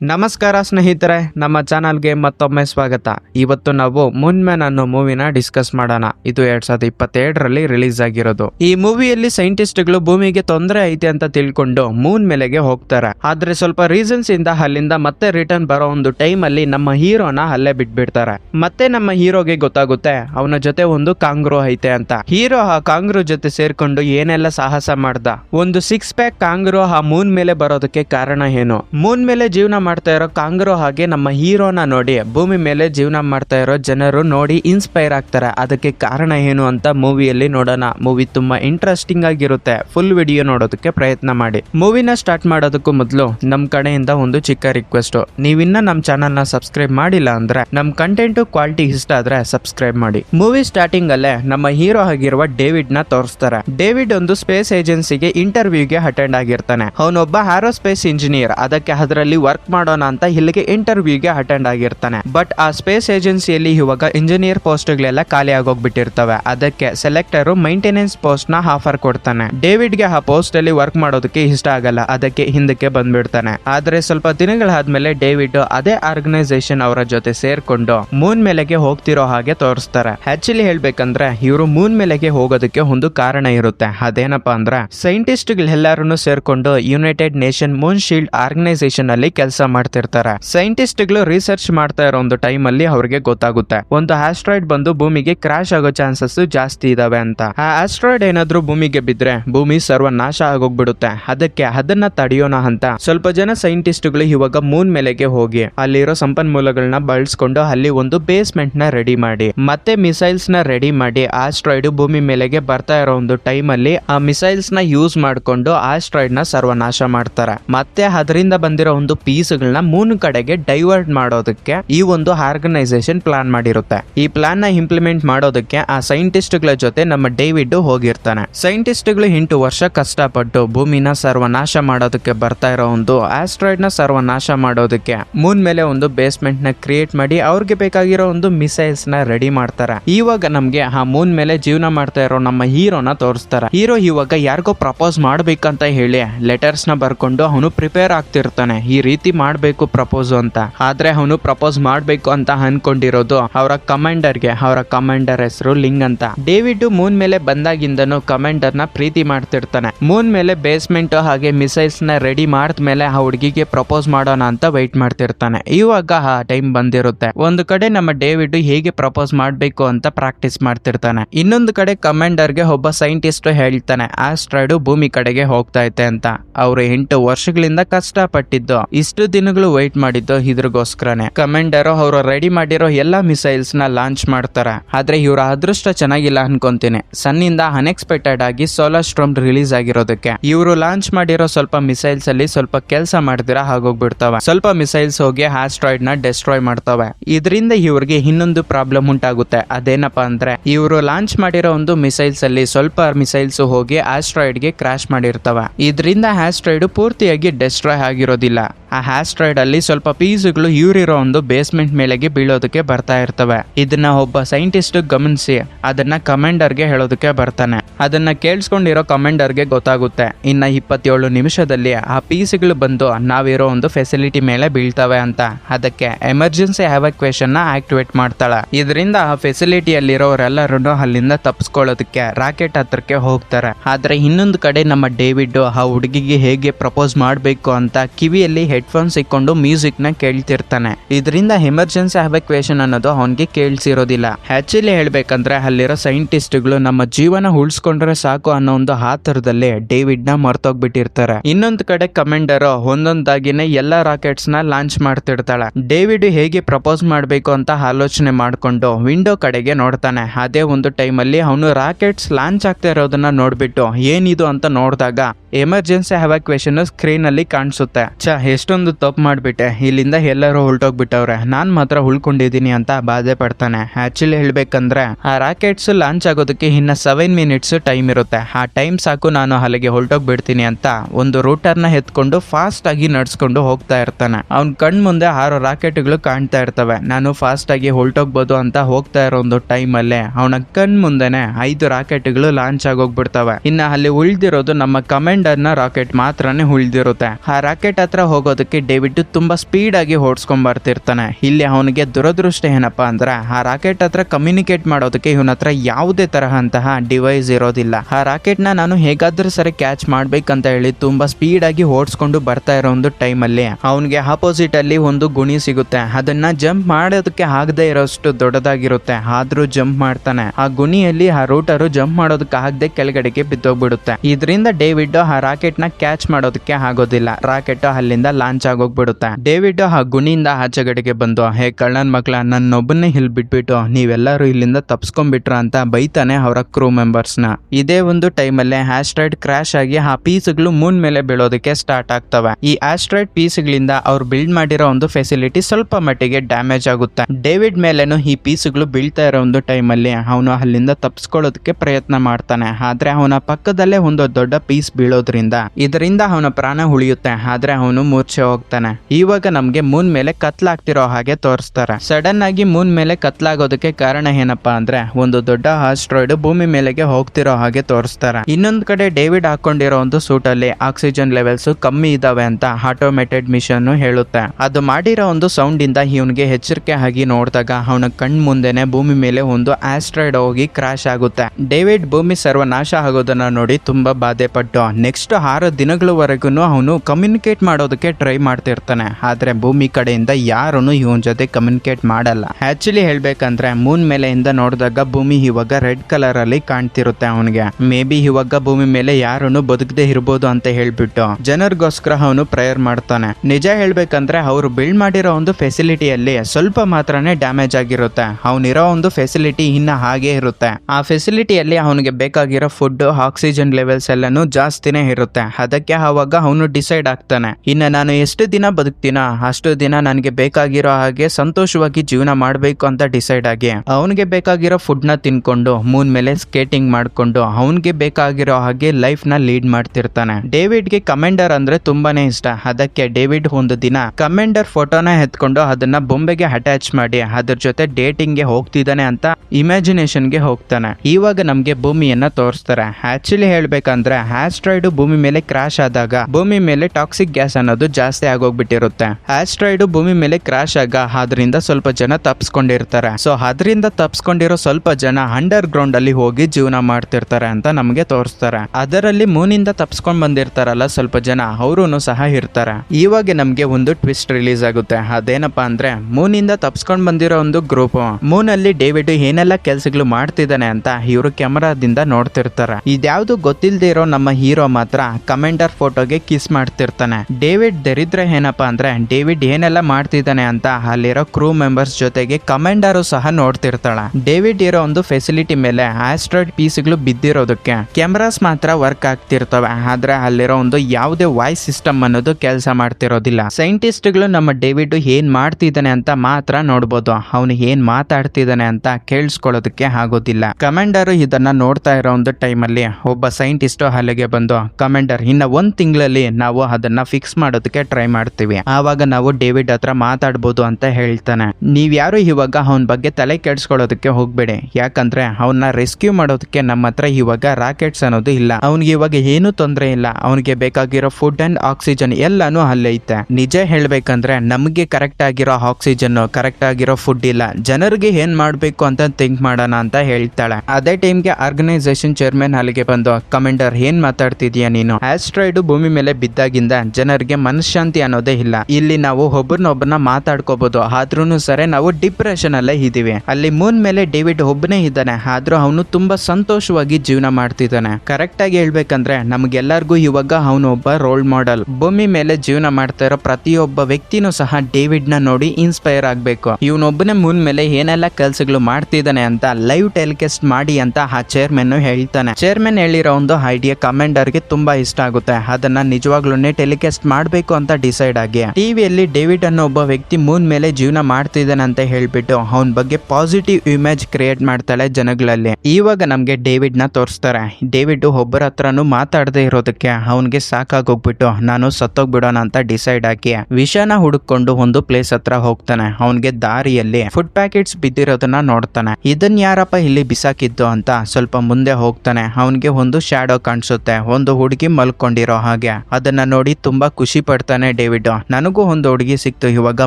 ನಮಸ್ಕಾರ ಸ್ನೇಹಿತರೆ, ನಮ್ಮ ಚಾನಲ್ಗೆ ಮತ್ತೊಮ್ಮೆ ಸ್ವಾಗತ. ಇವತ್ತು ನಾವು ಮೂನ್ ಮ್ಯಾನ್ ಅನ್ನೋ ಮೂವಿನ ಡಿಸ್ಕಸ್ ಮಾಡೋಣ. ಇದು ಎರಡ್ ಸಾವಿರದ ಇಪ್ಪತ್ತೆರಡರಲ್ಲಿ ರಿಲೀಸ್ ಆಗಿರೋದು. ಈ ಮೂವಿಯಲ್ಲಿ ಸೈಂಟಿಸ್ಟ್ಗಳು ಭೂಮಿಗೆ ತೊಂದರೆ ಐತೆ ಅಂತ ತಿಳ್ಕೊಂಡು ಮೂನ್ ಮೇಲೆಗೆ ಹೋಗ್ತಾರೆ. ಆದ್ರೆ ಸ್ವಲ್ಪ ರೀಸನ್ಸ್ ಇಂದ ಅಲ್ಲಿಂದ ಮತ್ತೆ ರಿಟರ್ನ್ ಬರೋ ಒಂದು ಟೈಮ್ ಅಲ್ಲಿ ನಮ್ಮ ಹೀರೋನ ಅಲ್ಲೇ ಬಿಟ್ಬಿಡ್ತಾರೆ. ಮತ್ತೆ ನಮ್ಮ ಹೀರೋಗೆ ಗೊತ್ತಾಗುತ್ತೆ, ಅವನ ಜೊತೆ ಒಂದು ಕಾಂಗ್ರೋ ಐತೆ ಅಂತ. ಹೀರೋ ಆ ಕಾಂಗ್ರೋ ಜೊತೆ ಸೇರ್ಕೊಂಡು ಏನೆಲ್ಲ ಸಾಹಸ ಮಾಡ್ದ? ಒಂದು ಸಿಕ್ಸ್ ಪ್ಯಾಕ್ ಕಾಂಗ್ರೋ ಆ ಮೂನ್ ಮೇಲೆ ಬರೋದಕ್ಕೆ ಕಾರಣ ಏನು? ಮೂನ್ ಮೇಲೆ ಜೀವನ ಮಾಡ್ತಾ ಇರೋ ಕಾಂಗ್ರೋ ಹಾಗೆ ನಮ್ಮ ಹೀರೋನ ನೋಡಿ, ಭೂಮಿ ಮೇಲೆ ಜೀವನ ಮಾಡ್ತಾ ಇರೋ ಜನರು ನೋಡಿ ಇನ್ಸ್ಪೈರ್ ಆಗ್ತಾರೆ. ಅದಕ್ಕೆ ಕಾರಣ ಏನು ಅಂತ ಮೂವಿಯಲ್ಲಿ ನೋಡೋಣ. ಮೂವಿ ತುಂಬಾ ಇಂಟ್ರೆಸ್ಟಿಂಗ್ ಆಗಿರುತ್ತೆ. ಫುಲ್ ವಿಡಿಯೋ ನೋಡೋದಕ್ಕೆ ಪ್ರಯತ್ನ ಮಾಡಿ. ಮೂವಿನ ಸ್ಟಾರ್ಟ್ ಮಾಡೋದಕ್ಕೂ ಮೊದಲು ನಮ್ ಕಡೆಯಿಂದ ಒಂದು ಚಿಕ್ಕ ರಿಕ್ವೆಸ್ಟ್ ನೀವಿನ್ನ ನಮ್ಮ ಚಾನಲ್ನ ಸಬ್ಸ್ಕ್ರೈಬ್ ಮಾಡಿಲ್ಲ ಅಂದ್ರೆ, ನಮ್ ಕಂಟೆಂಟ್ ಕ್ವಾಲಿಟಿ ಇಷ್ಟ ಆದ್ರೆ ಸಬ್ಸ್ಕ್ರೈಬ್ ಮಾಡಿ. ಮೂವಿ ಸ್ಟಾರ್ಟಿಂಗ್ ಅಲ್ಲೇ ನಮ್ಮ ಹೀರೋ ಆಗಿರುವ ಡೇವಿಡ್ನ ತೋರಿಸ್ತಾರೆ. ಡೇವಿಡ್ ಒಂದು ಸ್ಪೇಸ್ ಏಜೆನ್ಸಿಗೆ ಇಂಟರ್ವ್ಯೂಗೆ ಅಟೆಂಡ್ ಆಗಿರ್ತಾನೆ. ಅವನೊಬ್ಬ ಸ್ಪೇಸ್ ಇಂಜಿನಿಯರ್ ಅದಕ್ಕೆ ಅದರಲ್ಲಿ ವರ್ಕ್ ಮಾಡೋಣ ಅಂತ ಇಲ್ಲಿಗೆ ಇಂಟರ್ವ್ಯೂಗೆ ಅಟೆಂಡ್ ಆಗಿರ್ತಾನೆ. ಬಟ್ ಆ ಸ್ಪೇಸ್ ಏಜೆನ್ಸಿಯಲ್ಲಿ ಇವಾಗ ಇಂಜಿನಿಯರ್ ಪೋಸ್ಟ್ ಗಳೆಲ್ಲ ಖಾಲಿ ಆಗೋಗ್ಬಿಟ್ಟಿರ್ತವೆ. ಅದಕ್ಕೆ ಸೆಲೆಕ್ಟರ್ ಮೈಂಟೆನೆನ್ಸ್ ಪೋಸ್ಟ್ನ ಆಫರ್ ಕೊಡ್ತಾನೆ ಡೇವಿಡ್ಗೆ ಆ ಪೋಸ್ಟ್ ಅಲ್ಲಿ ವರ್ಕ್ ಮಾಡೋದಕ್ಕೆ ಇಷ್ಟ ಆಗಲ್ಲ. ಅದಕ್ಕೆ ಹಿಂದಕ್ಕೆ ಬಂದ್ಬಿಡ್ತಾನೆ. ಆದ್ರೆ ಸ್ವಲ್ಪ ದಿನಗಳಾದ್ಮೇಲೆ ಡೇವಿಡ್ ಅದೇ ಆರ್ಗನೈಸೇಷನ್ ಅವರ ಜೊತೆ ಸೇರ್ಕೊಂಡು ಮೂನ್ ಮೇಲೆಗೆ ಹೋಗ್ತಿರೋ ಹಾಗೆ ತೋರಿಸ್ತಾರೆ. ಆಕ್ಚುಲಿ ಹೇಳ್ಬೇಕಂದ್ರೆ ಇವರು ಮೂನ್ ಮೇಲೆಗೆ ಹೋಗೋದಕ್ಕೆ ಒಂದು ಕಾರಣ ಇರುತ್ತೆ. ಅದೇನಪ್ಪಾ ಅಂದ್ರೆ ಸೈಂಟಿಸ್ಟ್ ಎಲ್ಲಾರು ಸೇರ್ಕೊಂಡು United Nation moon shield organisation ಅಲ್ಲಿ ಕೆಲಸ ಮಾಡ್ತಿರ್ತಾರೆ. ಸೈಂಟಿಸ್ಟ್ಗಳು ರಿಸರ್ಚ್ ಮಾಡ್ತಾ ಇರೋ ಒಂದು ಟೈಮ್ ಅಲ್ಲಿ ಅವ್ರಿಗೆ ಗೊತ್ತಾಗುತ್ತೆ. ಒಂದು ಆಸ್ಟ್ರಾಯ್ಡ್ ಬಂದು ಭೂಮಿಗೆ ಕ್ರಾಶ್ ಆಗೋ ಚಾನ್ಸಸ್ ಜಾಸ್ತಿ ಇದಾವೆ ಅಂತ. ಆ ಆಸ್ಟ್ರಾಯ್ಡ್ ಏನಾದ್ರೂ ಭೂಮಿಗೆ ಬಿದ್ರೆ ಭೂಮಿ ಸರ್ವನಾಶ ಆಗೋಗ್ಬಿಡುತ್ತೆ. ಅದಕ್ಕೆ ಅದನ್ನ ತಡೆಯೋಣ ಅಂತ. ಸ್ವಲ್ಪ ಜನ ಸೈಂಟಿಸ್ಟ್ಗಳು ಇವಾಗ ಮೂನ್ ಮೇಲೆಗೆ ಹೋಗಿ ಅಲ್ಲಿರೋ ಸಂಪನ್ಮೂಲಗಳನ್ನ ಬಳಸ್ಕೊಂಡು ಅಲ್ಲಿ ಒಂದು ಬೇಸ್ಮೆಂಟ್ನ ರೆಡಿ ಮಾಡಿ, ಮತ್ತೆ ಮಿಸೈಲ್ಸ್ನ ರೆಡಿ ಮಾಡಿ ಆಸ್ಟ್ರಾಯ್ಡ್ ಭೂಮಿ ಮೇಲೆಗೆ ಬರ್ತಾ ಇರೋ ಒಂದು ಟೈಮ್ ಅಲ್ಲಿ ಆ ಮಿಸೈಲ್ಸ್ನ ಯೂಸ್ ಮಾಡ್ಕೊಂಡು ಆಸ್ಟ್ರಾಯ್ಡ್ನ ಸರ್ವನಾಶ ಮಾಡ್ತಾರೆ. ಮತ್ತೆ ಅದರಿಂದ ಬಂದಿರೋ ಒಂದು ಪೀಸ್ ಗಳನ್ನ ಮೂನ್ ಕಡೆಗೆ ಡೈವರ್ಟ್ ಮಾಡೋದಕ್ಕೆ ಈ ಒಂದು ಆರ್ಗನೈಸೇಷನ್ ಪ್ಲಾನ್ ಮಾಡಿರುತ್ತೆ. ಈ ಪ್ಲಾನ್ನ ಇಂಪ್ಲಿಮೆಂಟ್ ಮಾಡೋದಕ್ಕೆ ಆ ಸೈಂಟಿಸ್ಟ್ಗಳ ಜೊತೆ ನಮ್ಮ ಡೇವಿಡ್ ಹೋಗಿರ್ತಾನೆ. ಸೈಂಟಿಸ್ಟ್ಗಳು ಎಂಟು ವರ್ಷ ಕಷ್ಟಪಟ್ಟು ಭೂಮಿನ ಸರ್ವನಾಶ ಮಾಡೋದಕ್ಕೆ ಬರ್ತಾ ಇರೋ ಒಂದು ಆಸ್ಟ್ರಾಯ್ಡ್ನ ಸರ್ವನಾಶ ಮಾಡೋದಕ್ಕೆ ಮೂನ್ ಮೇಲೆ ಒಂದು ಬೇಸ್ಮೆಂಟ್ನ ಕ್ರಿಯೇಟ್ ಮಾಡಿ ಅವ್ರಿಗೆ ಬೇಕಾಗಿರೋ ಒಂದು ಮಿಸೈಲ್ಸ್ನ ರೆಡಿ ಮಾಡ್ತಾರೆ. ಇವಾಗ ನಮ್ಗೆ ಆ ಮೂನ್ ಮೇಲೆ ಜೀವನ ಮಾಡ್ತಾ ಇರೋ ನಮ್ಮ ಹೀರೋನ ತೋರಿಸ್ತಾರೆ. ಹೀರೋ ಇವಾಗ ಯಾರಿಗೋ ಪ್ರಪೋಸ್ ಮಾಡ್ಬೇಕಂತ ಹೇಳಿ ಲೆಟರ್ಸ್ನ ಬರ್ಕೊಂಡು ಅವನು ಪ್ರಿಪೇರ್ ಆಗ್ತಿರ್ತಾನೆ. ಈ ರೀತಿ ಮಾಡ್ಬೇಕು ಪ್ರಪೋಸ್ ಅಂತ. ಆದ್ರೆ ಅವನು ಪ್ರಪೋಸ್ ಮಾಡ್ಬೇಕು ಅಂತ ಅನ್ಕೊಂಡಿರೋದು ಅವರ ಕಮಾಂಡರ್ಗೆ, ಅವರ ಕಮಾಂಡರ್ ಹೆಸರು ಲಿಂಗ್ ಅಂತ. ಡೇವಿಡ್ ಮೂನ್ ಮೇಲೆ ಬಂದಾಗಿಂದನು ಕಮಾಂಡರ್ನ ಪ್ರೀತಿ ಮಾಡ್ತಿರ್ತಾನೆ. ಮೂನ್ ಮೇಲೆ ಬೇಸ್ಮೆಂಟ್ ಹಾಗೆ ಮಿಸೈಲ್ಸ್ನ ರೆಡಿ ಮಾಡಿದ್ಮೇಲೆ ಆ ಹುಡುಗಿಗೆ ಪ್ರಪೋಸ್ ಮಾಡೋಣ ಅಂತ ವೈಟ್ ಮಾಡ್ತಿರ್ತಾನೆ. ಇವಾಗ ಆ ಟೈಮ್ ಬಂದಿರುತ್ತೆ. ಒಂದು ಕಡೆ ನಮ್ಮ ಡೇವಿಡ್ ಹೇಗೆ ಪ್ರಪೋಸ್ ಮಾಡ್ಬೇಕು ಅಂತ ಪ್ರಾಕ್ಟೀಸ್ ಮಾಡ್ತಿರ್ತಾನೆ. ಇನ್ನೊಂದು ಕಡೆ ಕಮಾಂಡರ್ಗೆ ಒಬ್ಬ ಸೈಂಟಿಸ್ಟ್ ಹೇಳ್ತಾನೆ, ಆಸ್ಟ್ರಾಯ್ಡ್ ಭೂಮಿ ಕಡೆಗೆ ಹೋಗ್ತಾ ಐತೆ ಅಂತ. ಅವರು ಎಂಟು ವರ್ಷಗಳಿಂದ ಕಷ್ಟಪಟ್ಟಿದ್ದು. ಇಷ್ಟು ದಿನಗಳು ವೈಟ್ ಮಾಡಿದ್ದು ಇದ್ರಿಗೋಸ್ಕರನೇ. ಕಮಾಂಡರ್ ಅವರು ರೆಡಿ ಮಾಡಿರೋ ಎಲ್ಲಾ ಮಿಸೈಲ್ಸ್ನ ಲಾಂಚ್ ಮಾಡ್ತಾರೆ. ಆದ್ರೆ ಇವರ ಅದೃಷ್ಟ ಚೆನ್ನಾಗಿಲ್ಲ ಅನ್ಕೊಂತೀನಿ. ಸನ್ನಿಂದ ಅನ್ಎಕ್ಸ್ಪೆಕ್ಟೆಡ್ ಆಗಿ ಸೋಲಾರ್ ಸ್ಟ್ರೋಮ್ ರಿಲೀಸ್ ಆಗಿರೋದಕ್ಕೆ. ಇವರು ಲಾಂಚ್ ಮಾಡಿರೋ ಸ್ವಲ್ಪ ಮಿಸೈಲ್ಸ್ ಅಲ್ಲಿ ಸ್ವಲ್ಪ ಕೆಲಸ ಮಾಡಿದಿರ ಹಾಗೋಗ್ಬಿಡ್ತವೆ ಸ್ವಲ್ಪ ಮಿಸೈಲ್ಸ್ ಹೋಗಿ ಆಸ್ಟ್ರಾಯ್ಡ್ನ ಡೆಸ್ಟ್ರಾಯ್ ಮಾಡ್ತಾವೆ. ಇದರಿಂದ ಇವ್ರಿಗೆ ಇನ್ನೊಂದು ಪ್ರಾಬ್ಲಮ್ ಉಂಟಾಗುತ್ತೆ. ಅದೇನಪ್ಪಾ ಅಂದ್ರೆ, ಇವರು ಲಾಂಚ್ ಮಾಡಿರೋ ಒಂದು ಮಿಸೈಲ್ಸ್ ಅಲ್ಲಿ ಸ್ವಲ್ಪ ಮಿಸೈಲ್ಸ್ ಹೋಗಿ ಆಸ್ಟ್ರಾಯ್ಡ್ಗೆ ಕ್ರಾಶ್ ಮಾಡಿರ್ತವೆ. ಇದರಿಂದ ಆಸ್ಟ್ರಾಯ್ಡ್ ಪೂರ್ತಿಯಾಗಿ ಡೆಸ್ಟ್ರಾಯ್ ಆಗಿರೋದಿಲ್ಲ. ಆ ಹ್ಯಾಸ್ಟ್ರಾಯ್ಡ್ ಅಲ್ಲಿ ಸ್ವಲ್ಪ ಪೀಸ್ಗಳು ಇವ್ರಿರೋ ಒಂದು ಬೇಸ್ಮೆಂಟ್ ಮೇಲೆಗೆ ಬೀಳೋದಕ್ಕೆ ಬರ್ತಾ ಇರ್ತವೆ. ಇದನ್ನ ಒಬ್ಬ ಸೈಂಟಿಸ್ಟ್ ಗಮನಿಸಿ, ಅದನ್ನ ಕಮಾಂಡರ್ಗೆ ಹೇಳೋದಕ್ಕೆ ಬರ್ತಾನೆ. ಅದನ್ನ ಕೇಳಿಸ್ಕೊಂಡಿರೋ ಕಮಾಂಡರ್ಗೆ ಗೊತ್ತಾಗುತ್ತೆ. ಇನ್ನ ಇಪ್ಪತ್ತೇಳು ನಿಮಿಷದಲ್ಲಿ ಆ ಪೀಸ್ಗಳು ಬಂದು ನಾವಿರೋ ಒಂದು ಫೆಸಿಲಿಟಿ ಮೇಲೆ ಬೀಳ್ತವೆ ಅಂತ. ಅದಕ್ಕೆ ಎಮರ್ಜೆನ್ಸಿ ಎವಾಕ್ವೇಶನ್ನ ಆಕ್ಟಿವೇಟ್ ಮಾಡ್ತಾಳೆ. ಇದರಿಂದ ಆ ಫೆಸಿಲಿಟಿಯಲ್ಲಿರೋರೆಲ್ಲರೂ ಅಲ್ಲಿಂದ ತಪ್ಪಿಸ್ಕೊಳ್ಳೋದಕ್ಕೆ ರಾಕೆಟ್ ಹತ್ರಕ್ಕೆ ಹೋಗ್ತಾರೆ. ಆದ್ರೆ ಇನ್ನೊಂದು ಕಡೆ ನಮ್ಮ ಡೇವಿಡ್ ಆ ಹುಡುಗಿಗೆ ಹೇಗೆ ಪ್ರಪೋಸ್ ಮಾಡಬೇಕು ಅಂತ ಕಿವಿಯಲ್ಲಿ ಹೆಡ್ಫೋನ್ಸ್ ಇಕ್ಕೊಂಡು ಮ್ಯೂಸಿಕ್ನ ಕೇಳ್ತಿರ್ತಾನೆ. ಇದರಿಂದ ಎಮರ್ಜೆನ್ಸಿ ಎವಾಕ್ವೇಶನ್ ಅನ್ನೋದು ಅವನಿಗೆ ಕೇಳಿಸಿರೋದಿಲ್ಲ. ಆಕ್ಚುಲಿ ಹೇಳ್ಬೇಕಂದ್ರೆ ಅಲ್ಲಿರೋ ಸೈಂಟಿಸ್ಟ್ಗಳು ನಮ್ಮ ಜೀವನ ಉಳಿಸ್ಕೊಂಡ್ರೆ ಸಾಕು ಅನ್ನೋ ಒಂದು ಆತರದಲ್ಲಿ ಡೇವಿಡ್ನ ಮರ್ತೋಗ್ಬಿಟ್ಟಿರ್ತಾರೆ. ಇನ್ನೊಂದು ಕಡೆ ಕಮಾಂಡರ್ ಒಂದೊಂದಾಗಿನೇ ಎಲ್ಲಾ ರಾಕೆಟ್ಸ್ನ ಲಾಂಚ್ ಮಾಡ್ತಿರ್ತಾಳೆ. ಡೇವಿಡ್ ಹೇಗೆ ಪ್ರಪೋಸ್ ಮಾಡಬೇಕು ಅಂತ ಆಲೋಚನೆ ಮಾಡ್ಕೊಂಡು ವಿಂಡೋ ಕಡೆಗೆ ನೋಡ್ತಾನೆ. ಅದೇ ಒಂದು ಟೈಮ್ ಅಲ್ಲಿ ಅವನು ರಾಕೆಟ್ಸ್ ಲಾಂಚ್ ಆಗ್ತಾ ಇರೋದನ್ನ ನೋಡ್ಬಿಟ್ಟು ಏನಿದು ಅಂತ ನೋಡಿದಾಗ ಎಮರ್ಜೆನ್ಸಿ ಎವಾಕ್ವೇಶನ್ ಸ್ಕ್ರೀನ್ ಅಲ್ಲಿ ಕಾಣಿಸುತ್ತೆ. ಛ, ಎಷ್ಟೊಂದು ತಪ್ಪು ಮಾಡಿಬಿಟ್ಟೆ. ಇಲ್ಲಿಂದ ಎಲ್ಲರೂ ಹೊಲ್ಟೋಗ್ಬಿಟ್ಟವ್ರೆ ನಾನು ಮಾತ್ರ ಉಳ್ಕೊಂಡಿದ್ದೀನಿ ಅಂತ ಬಾಧೆ ಪಡ್ತಾನೆ. ಆಕ್ಚುಲಿ ಹೇಳ್ಬೇಕಂದ್ರೆ, ಆ ರಾಕೆಟ್ಸ್ ಲಾಂಚ್ ಆಗೋದಕ್ಕೆ ಇನ್ನ ಸೆವೆನ್ ಮಿನಿಟ್ಸ್ ಟೈಮ್ ಇರುತ್ತೆ. ಆ ಟೈಮ್ ಸಾಕು ನಾನು ಅಲ್ಲಿಗೆ ಹೊಲ್ಟೋಗ್ಬಿಡ್ತೀನಿ ಅಂತ ಒಂದು ರೂಟರ್ನ ಎತ್ಕೊಂಡು ಫಾಸ್ಟ್ ಆಗಿ ನಡ್ಸ್ಕೊಂಡು ಹೋಗ್ತಾ ಇರ್ತಾನೆ. ಅವ್ನ ಕಣ್ ಮುಂದೆ ಆರು ರಾಕೆಟ್ಗಳು ಕಾಣ್ತಾ ಇರ್ತವೆ. ನಾನು ಫಾಸ್ಟ್ ಆಗಿ ಹೊಲ್ಟೋಗ್ಬೋದು ಅಂತ ಹೋಗ್ತಾ ಇರೋ ಒಂದು ಟೈಮ್ ಅಲ್ಲೇ ಅವನ ಕಣ್ ಮುಂದೆನೆ ಐದು ರಾಕೆಟ್ಗಳು ಲಾಂಚ್ ಆಗೋಗ್ಬಿಡ್ತವೆ. ಇನ್ನ ಅಲ್ಲಿ ಉಳಿದಿರೋದು ನಮ್ಮ ಕಮೆಂಟ್ ಕಮಾಂಡರ್ನ ರಾಕೆಟ್ ಮಾತ್ರನೇ ಉಳಿದಿರುತ್ತೆ. ಆ ರಾಕೆಟ್ ಹತ್ರ ಹೋಗೋದಕ್ಕೆ ಡೇವಿಡ್ ತುಂಬಾ ಸ್ಪೀಡ್ ಆಗಿ ಹೊಡ್ಸ್ಕೊಂಡ್ ಬರ್ತಿರ್ತಾನೆ. ಇಲ್ಲಿ ಅವನಿಗೆ ದುರದೃಷ್ಟ ಏನಪ್ಪಾ ಅಂದ್ರೆ, ಆ ರಾಕೆಟ್ ಹತ್ರ ಕಮ್ಯುನಿಕೇಟ್ ಮಾಡೋದಕ್ಕೆ ಇವನ ಹತ್ರ ಯಾವುದೇ ತರಹಂತಹ ಡಿವೈಸ್ ಇರೋದಿಲ್ಲ. ಆ ರಾಕೆಟ್ನ ನಾನು ಹೇಗಾದ್ರೂ ಸರಿ ಕ್ಯಾಚ್ ಮಾಡ್ಬೇಕಂತ ಹೇಳಿ ತುಂಬಾ ಸ್ಪೀಡ್ ಆಗಿ ಓಡಿಸ್ಕೊಂಡು ಬರ್ತಾ ಇರೋ ಒಂದು ಟೈಮ್ ಅಲ್ಲಿ ಅವನಿಗೆ ಆಪೋಸಿಟ್ ಅಲ್ಲಿ ಒಂದು ಗುಣಿ ಸಿಗುತ್ತೆ. ಅದನ್ನ ಜಂಪ್ ಮಾಡೋದಕ್ಕೆ ಆಗದೆ ಇರೋಷ್ಟು ದೊಡ್ಡದಾಗಿರುತ್ತೆ. ಆದ್ರೂ ಜಂಪ್ ಮಾಡ್ತಾನೆ. ಆ ಗುಣಿಯಲ್ಲಿ ಆ ರೂಟರು ಜಂಪ್ ಮಾಡೋದಕ್ಕೆ ಆಗದೆ ಕೆಳಗಡೆಗೆ ಬಿದ್ದೋಗ್ಬಿಡುತ್ತೆ. ಇದರಿಂದ ಡೇವಿಡ್ ಆ ರಾಕೆಟ್ನ ಕ್ಯಾಚ್ ಮಾಡೋದಕ್ಕೆ ಆಗೋದಿಲ್ಲ. ರಾಕೆಟ್ ಅಲ್ಲಿಂದ ಲಾಂಚ್ ಆಗೋಗ್ಬಿಡುತ್ತೆ. ಡೇವಿಡ್ ಆ ಗುಣಿಯಿಂದ ಆಚೆಗಡೆಗೆ ಬಂದು, ಹೇ ಕಳ್ಳನ್ ಮಕ್ಳ, ನನ್ನೊಬ್ಬನೇ ಇಲ್ಲಿ ಬಿಟ್ಬಿಟ್ಟು ನೀವೆಲ್ಲರೂ ಇಲ್ಲಿಂದ ತಪ್ಸ್ಕೊಂಡ್ಬಿಟ್ರ ಅಂತ ಬೈತಾನೆ ಅವರ ಕ್ರೂ ಮೆಂಬರ್ಸ್ನ. ಇದೇ ಒಂದು ಟೈಮಲ್ಲೇ ಆಸ್ಟ್ರಾಯ್ಡ್ ಕ್ರಾಶ್ ಆಗಿ ಆ ಪೀಸ್ಗಳು ಮೂನ್ ಮೇಲೆ ಬೀಳೋದಕ್ಕೆ ಸ್ಟಾರ್ಟ್ ಆಗ್ತವೆ. ಈ ಆಸ್ಟ್ರಾಯ್ಡ್ ಪೀಸ್ಗಳಿಂದ ಅವ್ರು ಬಿಲ್ಡ್ ಮಾಡಿರೋ ಒಂದು ಫೆಸಿಲಿಟಿ ಸ್ವಲ್ಪ ಮಟ್ಟಿಗೆ ಡ್ಯಾಮೇಜ್ ಆಗುತ್ತೆ. ಡೇವಿಡ್ ಮೇಲೇನು ಈ ಪೀಸ್ಗಳು ಬೀಳ್ತಾ ಇರೋ ಒಂದು ಟೈಮಲ್ಲಿ ಅವನು ಅಲ್ಲಿಂದ ತಪ್ಸ್ಕೊಳ್ಳೋದಕ್ಕೆ ಪ್ರಯತ್ನ ಮಾಡ್ತಾನೆ. ಆದ್ರೆ ಅವನ ಪಕ್ಕದಲ್ಲೇ ಒಂದು ದೊಡ್ಡ ಪೀಸ್ ಬೀಳೋದ್ರಿಂದ ಇದರಿಂದ ಅವನ ಪ್ರಾಣ ಉಳಿಯುತ್ತೆ, ಆದ್ರೆ ಅವನು ಮೂರ್ಛೆ ಹೋಗ್ತಾನೆ. ಇವಾಗ ನಮ್ಗೆ ಮೂನ್ ಮೇಲೆ ಕತ್ಲಾಗ್ತಿರೋ ಹಾಗೆ ತೋರಿಸ್ತಾರೆ. ಸಡನ್ ಆಗಿ ಮೂನ್ ಮೇಲೆ ಕತ್ಲಾಗೋದಕ್ಕೆ ಕಾರಣ ಏನಪ್ಪಾ ಅಂದ್ರೆ ಒಂದು ದೊಡ್ಡ ಆಸ್ಟ್ರಾಯ್ಡ್ ಭೂಮಿ ಮೇಲೆಗೆ ಹೋಗ್ತಿರೋ ಹಾಗೆ ತೋರಿಸ್ತಾರೆ. ಇನ್ನೊಂದ್ ಕಡೆ ಡೇವಿಡ್ ಹಾಕೊಂಡಿರೋ ಒಂದು ಸೂಟ್ ಅಲ್ಲಿ ಆಕ್ಸಿಜನ್ ಲೆವೆಲ್ಸ್ ಕಮ್ಮಿ ಇದಾವೆ ಅಂತ ಆಟೋಮೇಟೆಡ್ ಮಿಷನ್ ಹೇಳುತ್ತೆ. ಅದು ಮಾಡಿರೋ ಒಂದು ಸೌಂಡ್ ಇಂದ ಇವನ್ಗೆ ಎಚ್ಚರಿಕೆ ಆಗಿ ನೋಡಿದಾಗ ಅವನ ಕಣ್ ಮುಂದೆನೆ ಭೂಮಿ ಮೇಲೆ ಒಂದು ಆಸ್ಟ್ರಾಯ್ಡ್ ಹೋಗಿ ಕ್ರಾಶ್ ಆಗುತ್ತೆ. ಡೇವಿಡ್ ಭೂಮಿ ಸರ್ವನಾಶ ಆಗೋದನ್ನ ನೋಡಿ ತುಂಬಾ ಬಾಧೆ ಪಟ್ಟು ನೆಕ್ಸ್ಟ್ ಆರು ದಿನಗಳವರೆಗೂ ಅವನು ಕಮ್ಯುನಿಕೇಟ್ ಮಾಡೋದಕ್ಕೆ ಟ್ರೈ ಮಾಡ್ತಿರ್ತಾನೆ. ಆದ್ರೆ ಭೂಮಿ ಕಡೆಯಿಂದ ಯಾರೂ ಇವನ್ ಜೊತೆ ಕಮ್ಯುನಿಕೇಟ್ ಮಾಡಲ್ಲ. ಆಕ್ಚುಲಿ ಹೇಳ್ಬೇಕಂದ್ರೆ ಮೂನ್ ಮೇಲೆಯಿಂದ ನೋಡಿದಾಗ ಭೂಮಿ ಇವಾಗ ರೆಡ್ ಕಲರ್ ಅಲ್ಲಿ ಕಾಣ್ತಿರುತ್ತೆ ಅವನಿಗೆ. ಮೇ ಬಿ ಇವಾಗ ಭೂಮಿ ಮೇಲೆ ಯಾರನ್ನು ಬದುಕದೆ ಇರ್ಬೋದು ಅಂತ ಹೇಳ್ಬಿಟ್ಟು ಜನರಿಗೋಸ್ಕರ ಅವನು ಪ್ರೇಯರ್ ಮಾಡ್ತಾನೆ. ನಿಜ ಹೇಳ್ಬೇಕಂದ್ರೆ ಅವರು ಬಿಲ್ಡ್ ಮಾಡಿರೋ ಒಂದು ಫೆಸಿಲಿಟಿಯಲ್ಲಿ ಸ್ವಲ್ಪ ಮಾತ್ರನೇ ಡ್ಯಾಮೇಜ್ ಆಗಿರುತ್ತೆ. ಅವನಿರೋ ಒಂದು ಫೆಸಿಲಿಟಿ ಇನ್ನ ಹಾಗೆ ಇರುತ್ತೆ. ಆ ಫೆಸಿಲಿಟಿಯಲ್ಲಿ ಅವನಿಗೆ ಬೇಕಾಗಿರೋ ಫುಡ್ ಆಕ್ಸಿಜನ್ ಲೆವೆಲ್ಸ್ ಎಲ್ಲಾನು ಜಾಸ್ತಿನೇ ಇರುತ್ತೆ. ಅದಕ್ಕೆ ಆವಾಗ ಅವನು ಡಿಸೈಡ್ ಆಗ್ತಾನೆ. ಇನ್ನ ನಾನು ಎಷ್ಟು ದಿನ ಬದುಕ್ತೀನೋ ಅಷ್ಟು ದಿನ ನನಗೆ ಬೇಕಾಗಿರೋ ಹಾಗೆ ಸಂತೋಷವಾಗಿ ಜೀವನ ಮಾಡಬೇಕು ಅಂತ ಡಿಸೈಡ್ ಆಗಿ ಅವನಿಗೆ ಬೇಕಾಗಿರೋ ಫುಡ್ನ ತಿನ್ಕೊಂಡು ಮೂನ್ ಮೇಲೆ ಸ್ಕೇಟಿಂಗ್ ಮಾಡ್ಕೊಂಡು, ಅವನಿಗೆ ಬೇಕಾಗಿರೋ ಹಾಗೆ ಲೈಫ್ನ ಲೀಡ್ ಮಾಡ್ತಿರ್ತಾನೆ. ಡೇವಿಡ್ಗೆ ಕಮೆಂಡರ್ ಅಂದ್ರೆ ತುಂಬಾನೇ ಇಷ್ಟ. ಅದಕ್ಕೆ ಡೇವಿಡ್ ಒಂದು ದಿನ ಕಮೆಂಡರ್ ಫೋಟೋನ ಎತ್ಕೊಂಡು ಅದನ್ನ ಬೊಂಬೆಗೆ ಅಟ್ಯಾಚ್ ಮಾಡಿ, ಅದ್ರ ಜೊತೆ ಡೇಟಿಂಗ್ಗೆ ಹೋಗ್ತಿದ್ದಾನೆ ಅಂತ ಇಮ್ಯಾಜಿನೇಷನ್ಗೆ ಹೋಗ್ತಾನೆ. ಇವಾಗ ನಮ್ಗೆ ಭೂಮಿಯನ್ನ ತೋರಿಸ್ತಾರೆ. ಆಕ್ಚುಲಿ ಹೇಳ್ಬೇಕಂದ್ರೆ ಆಸ್ಟ್ರಾಯ್ಡ್ ಭೂಮಿ ಮೇಲೆ ಕ್ರಾಶ್ ಆದಾಗ, ಭೂಮಿ ಮೇಲೆ ಟಾಕ್ಸಿಕ್ ಗ್ಯಾಸ್ ಅನ್ನೋದು ಜಾಸ್ತಿ ಆಗೋಗ್ಬಿಟ್ಟಿರುತ್ತೆ. ಆಸ್ಟ್ರಾಯ್ಡ್ ಭೂಮಿ ಮೇಲೆ ಕ್ರಾಶ್ ಆಗ ಅದರಿಂದ ಸ್ವಲ್ಪ ಜನ ತಪ್ಸ್ಕೊಂಡಿರ್ತಾರೆ. ಸೊ ಅದರಿಂದ ತಪ್ಸ್ಕೊಂಡಿರೋ ಸ್ವಲ್ಪ ಜನ ಅಂಡರ್ ಗ್ರೌಂಡ್ ಅಲ್ಲಿ ಹೋಗಿ ಜೀವನ ಮಾಡ್ತಿರ್ತಾರೆ ಅಂತ ನಮಗೆ ತೋರಿಸ್ತಾರೆ. ಅದರಲ್ಲಿ ಮೂನಿಂದ ತಪ್ಸ್ಕೊಂಡ್ ಬಂದಿರ್ತಾರಲ್ಲ ಸ್ವಲ್ಪ ಜನ ಅವರು ಸಹ ಇರ್ತಾರೆ. ಇವಾಗ ನಮ್ಗೆ ಒಂದು ಟ್ವಿಸ್ಟ್ ರಿಲೀಸ್ ಆಗುತ್ತೆ. ಅದೇನಪ್ಪಾ ಅಂದ್ರೆ, ಮೂನಿಂದ ತಪ್ಸ್ಕೊಂಡ್ ಬಂದಿರೋ ಒಂದು ಗ್ರೂಪ್ ಮೂನ್ ಅಲ್ಲಿ ಡೇವಿಡ್ ಏನೆಲ್ಲ ಕೆಲ್ಸಗಳು ಮಾಡ್ತಿದ್ದಾನೆ ಅಂತ ಇವರು ಕ್ಯಾಮರಾದಿಂದ ನೋಡ್ತಿರ್ತಾರೆ. ಇದ್ಯಾವ್ದು ಗೊತ್ತಿಲ್ಲದೆ ಇರೋ ನಮ್ಮ ಹೀರೋ ಮಾತ್ರ ಕಮೆಂಡರ್ ಫೋಟೋಗೆ ಕಿಸ್ ಮಾಡ್ತಿರ್ತಾನೆ. ಡೇವಿಡ್ ದರಿದ್ರ ಏನಪ್ಪಾ ಅಂದ್ರೆ ಡೇವಿಡ್ ಏನೆಲ್ಲ ಮಾಡ್ತಿದ್ದಾನೆ ಅಂತ ಅಲ್ಲಿರೋ ಕ್ರೂ ಮೆಂಬರ್ಸ್ ಜೊತೆಗೆ ಕಮೆಂಡರು ಸಹ ನೋಡ್ತಿರ್ತಾಳ. ಡೇವಿಡ್ ಇರೋ ಒಂದು ಫೆಸಿಲಿಟಿ ಮೇಲೆ ಆಸ್ಟ್ರಾಯ್ಡ್ ಪೀಸ್ಗಳು ಬಿದ್ದಿರೋದಕ್ಕೆ ಕ್ಯಾಮ್ರಾಸ್ ಮಾತ್ರ ವರ್ಕ್ ಆಗ್ತಿರ್ತವೆ. ಆದ್ರೆ ಅಲ್ಲಿರೋ ಒಂದು ಯಾವುದೇ ವಾಯ್ಸ್ ಸಿಸ್ಟಮ್ ಅನ್ನೋದು ಕೆಲಸ ಮಾಡ್ತಿರೋದಿಲ್ಲ. ಸೈಂಟಿಸ್ಟ್ಗಳು ನಮ್ಮ ಡೇವಿಡ್ ಏನ್ ಮಾಡ್ತಿದ್ದಾನೆ ಅಂತ ಮಾತ್ರ ನೋಡ್ಬೋದು. ಅವನು ಏನ್ ಮಾತಾಡ್ತಿದ್ದಾನೆ ಅಂತ ಕೇಳಿಸ್ಕೊಳ್ಳೋದಕ್ಕೆ ಆಗೋದಿಲ್ಲ. ಕಮಾಂಡರ್ ಇದನ್ನ ನೋಡ್ತಾ ಇರೋ ಒಂದು ಟೈಮಲ್ಲಿ ಒಬ್ಬ ಸೈಂಟಿಸ್ಟ್ ಅಲ್ಲಿಗೆ ಬಂದು ಕಮಾಂಡರ್ ಇನ್ನ ಒಂದ್ ತಿಂಗಳಲ್ಲಿ ನಾವು ಅದನ್ನ ಫಿಕ್ಸ್ ಮಾಡೋದಕ್ಕೆ ಟ್ರೈ ಮಾಡ್ತೀವಿ. ಆವಾಗ ನಾವು ಡೇವಿಡ್ ಹತ್ರ ಮಾತಾಡ್ಬೋದು ಅಂತ ಹೇಳ್ತಾನೆ. ನೀವ್ಯಾರು ಇವಾಗ ಅವನ ಬಗ್ಗೆ ತಲೆ ಕೆಡ್ಸ್ಕೊಳ್ಳೋದಕ್ಕೆ ಹೋಗ್ಬೇಡಿ. ಯಾಕಂದ್ರೆ ಅವನ್ನ ರೆಸ್ಕ್ಯೂ ಮಾಡೋದಕ್ಕೆ ನಮ್ಮ ಹತ್ರ ಇವಾಗ ರಾಕೆಟ್ಸ್ ಅನ್ನೋದು ಇಲ್ಲ. ಅವ್ನಿಗೆ ಇವಾಗ ಏನು ತೊಂದರೆ ಇಲ್ಲ. ಅವನಿಗೆ ಬೇಕಾಗಿರೋ ಫುಡ್ ಅಂಡ್ ಆಕ್ಸಿಜನ್ ಎಲ್ಲಾನು ಅಲ್ಲೇ ಐತೆ. ನಿಜ ಹೇಳ್ಬೇಕಂದ್ರೆ ನಮಗೆ ಕರೆಕ್ಟ್ ಆಗಿರೋ ಆಕ್ಸಿಜನ್ ಕರೆಕ್ಟ್ ಆಗಿರೋ ಫುಡ್ ಇಲ್ಲ. ಜನರಿಗೆ ಏನ್ ಮಾಡ್ಬೇಕು ಅಂತ ಥಿಂಕ್ ಮಾಡೋಣ ಅಂತ ಹೇಳ್ತಾಳೆ. ಅದೇ ಟೈಮ್ಗೆ ಆರ್ಗನೈಸೇಷನ್ ಚೇರ್ಮನ್ ಅಲ್ಲಿಗೆ ಬಂದು ಕಮೆಂಡರ್ ಏನ್ ಮಾತಾಡ್ತಿದೀಯ ನೀನು? ಆಸ್ಟ್ರಾಯ್ಡ್ ಭೂಮಿ ಮೇಲೆ ಬಿದ್ದಾಗಿಂದ ಜನರಿಗೆ ಮನಃಶಾಂತಿ ಅನ್ನೋದೇ ಇಲ್ಲ. ಇಲ್ಲಿ ನಾವು ಒಬ್ಬರನ್ನೊಬ್ಬರನ್ನ ಮಾತಾಡ್ಕೋಬಹುದು ಆದ್ರೂ ಸರಿ ನಾವು ಡಿಪ್ರೆಷನ್ ಅಲ್ಲೇ ಇದೀವಿ ಅಲ್ಲಿ ಮೂನ್ ಮೇಲೆ ಡೇವಿಡ್ ಒಬ್ಬನೇ ಇದ್ದಾನೆ. ಆದ್ರೂ ಅವನು ತುಂಬಾ ಸಂತೋಷವಾಗಿ ಜೀವನ ಮಾಡ್ತಿದ್ದಾನೆ. ಕರೆಕ್ಟ್ ಆಗಿ ಹೇಳ್ಬೇಕಂದ್ರೆ ನಮ್ಗೆಲ್ಲರಿಗೂ ಇವಾಗ ಅವನು ಒಬ್ಬ ರೋಲ್ ಮಾಡೆಲ್ ಭೂಮಿ ಮೇಲೆ ಜೀವನ ಮಾಡ್ತಾ ಇರೋ ಪ್ರತಿಯೊಬ್ಬ ವ್ಯಕ್ತಿನೂ ಸಹ ಡೇವಿಡ್ನ ನೋಡಿ ಇನ್ಸ್ಪೈರ್ ಆಗ್ಬೇಕು. ಇವನೊಬ್ಬನೇ ಮೂನ್ ಮೇಲೆ ಏನೆಲ್ಲ ಕೆಲಸಗಳು ಮಾಡ್ತಿದ್ದಾನೆ ಅಂತ ಲೈವ್ ಟೆಲಿಕಾಸ್ಟ್ ಮಾಡಿ ಅಂತ ಆ ಚೇರ್ಮನ್ ಹೇಳ್ತಾನೆ. ಚೇರ್ಮನ್ ಹೇಳಿರೋ ಒಂದು ಐಡಿಯಾ ಕಮಾಂಡರ್ ಗೆ ತುಂಬಾ ಇಷ್ಟ ಆಗುತ್ತೆ. ಅದನ್ನ ನಿಜವಾಗ್ಲೂ ಟೆಲಿಕಾಸ್ಟ್ ಮಾಡಬೇಕು ಅಂತ ಡಿಸೈಡ್ ಆಗಿ. ಟಿವಿಯಲ್ಲಿ ಡೇವಿಡ್ ಅನ್ನೋ ಒಬ್ಬ ವ್ಯಕ್ತಿ ಮೂನ್ ಮೇಲೆ ಜೀವನ ಮಾಡ್ತಿದ್ದಾನೆ ಅಂತ ಹೇಳ್ಬಿಟ್ಟು ಅವನ ಬಗ್ಗೆ ಪಾಸಿಟಿವ್ ಇಮೇಜ್ ಕ್ರಿಯೇಟ್ ಮಾಡ್ತಾಳೆ ಜನಗಳಲ್ಲಿ. ಇವಾಗ ನಮ್ಗೆ ಡೇವಿಡ್ನ ತೋರಿಸ್ತಾರೆ. ಡೇವಿಡ್ ಒಬ್ಬರ ಹತ್ರನು ಮಾತಾಡದೆ ಇರೋದಕ್ಕೆ ಅವನ್ಗೆ ಸಾಕಾಗೋಗ್ಬಿಟ್ಟು ನಾನು ಸತ್ತೋಗ್ಬಿಡೋಣ ಅಂತ ಡಿಸೈಡ್ ಆಗಿ ವಿಷನ ಹುಡುಕೊಂಡು ಒಂದು ಪ್ಲೇಸ್ ಹತ್ರ ಹೋಗ್ತಾನೆ. ಅವನ್ಗೆ ದಾರಿಯಲ್ಲಿ ಫುಡ್ ಪ್ಯಾಕೆಟ್ಸ್ ಬಿದ್ದಿರೋದನ್ನ ನೋಡ್ತಾನೆ. ಇದನ್ ಯಾರಪ್ಪ ಇಲ್ಲಿ ಬಿಸಾಕಿದ್ದು ಅಂತ ಸ್ವಲ್ಪ ಮುಂದೆ ಹೋಗ್ತಾನೆ. ಅವನ್ಗೆ ಒಂದು ಶ್ಯಾಡೋ ಕಾಣಿಸುತ್ತೆ. ಒಂದು ಹುಡುಗಿ ಮಲ್ಕೊಂಡಿರೋ ಹಾಗೆ. ಅದನ್ನ ನೋಡಿ ತುಂಬಾ ಖುಷಿ ಪಡ್ತಾನೆ ಡೇವಿಡ್. ನನಗೂ ಒಂದು ಹುಡುಗಿ ಸಿಕ್ತು ಇವಾಗ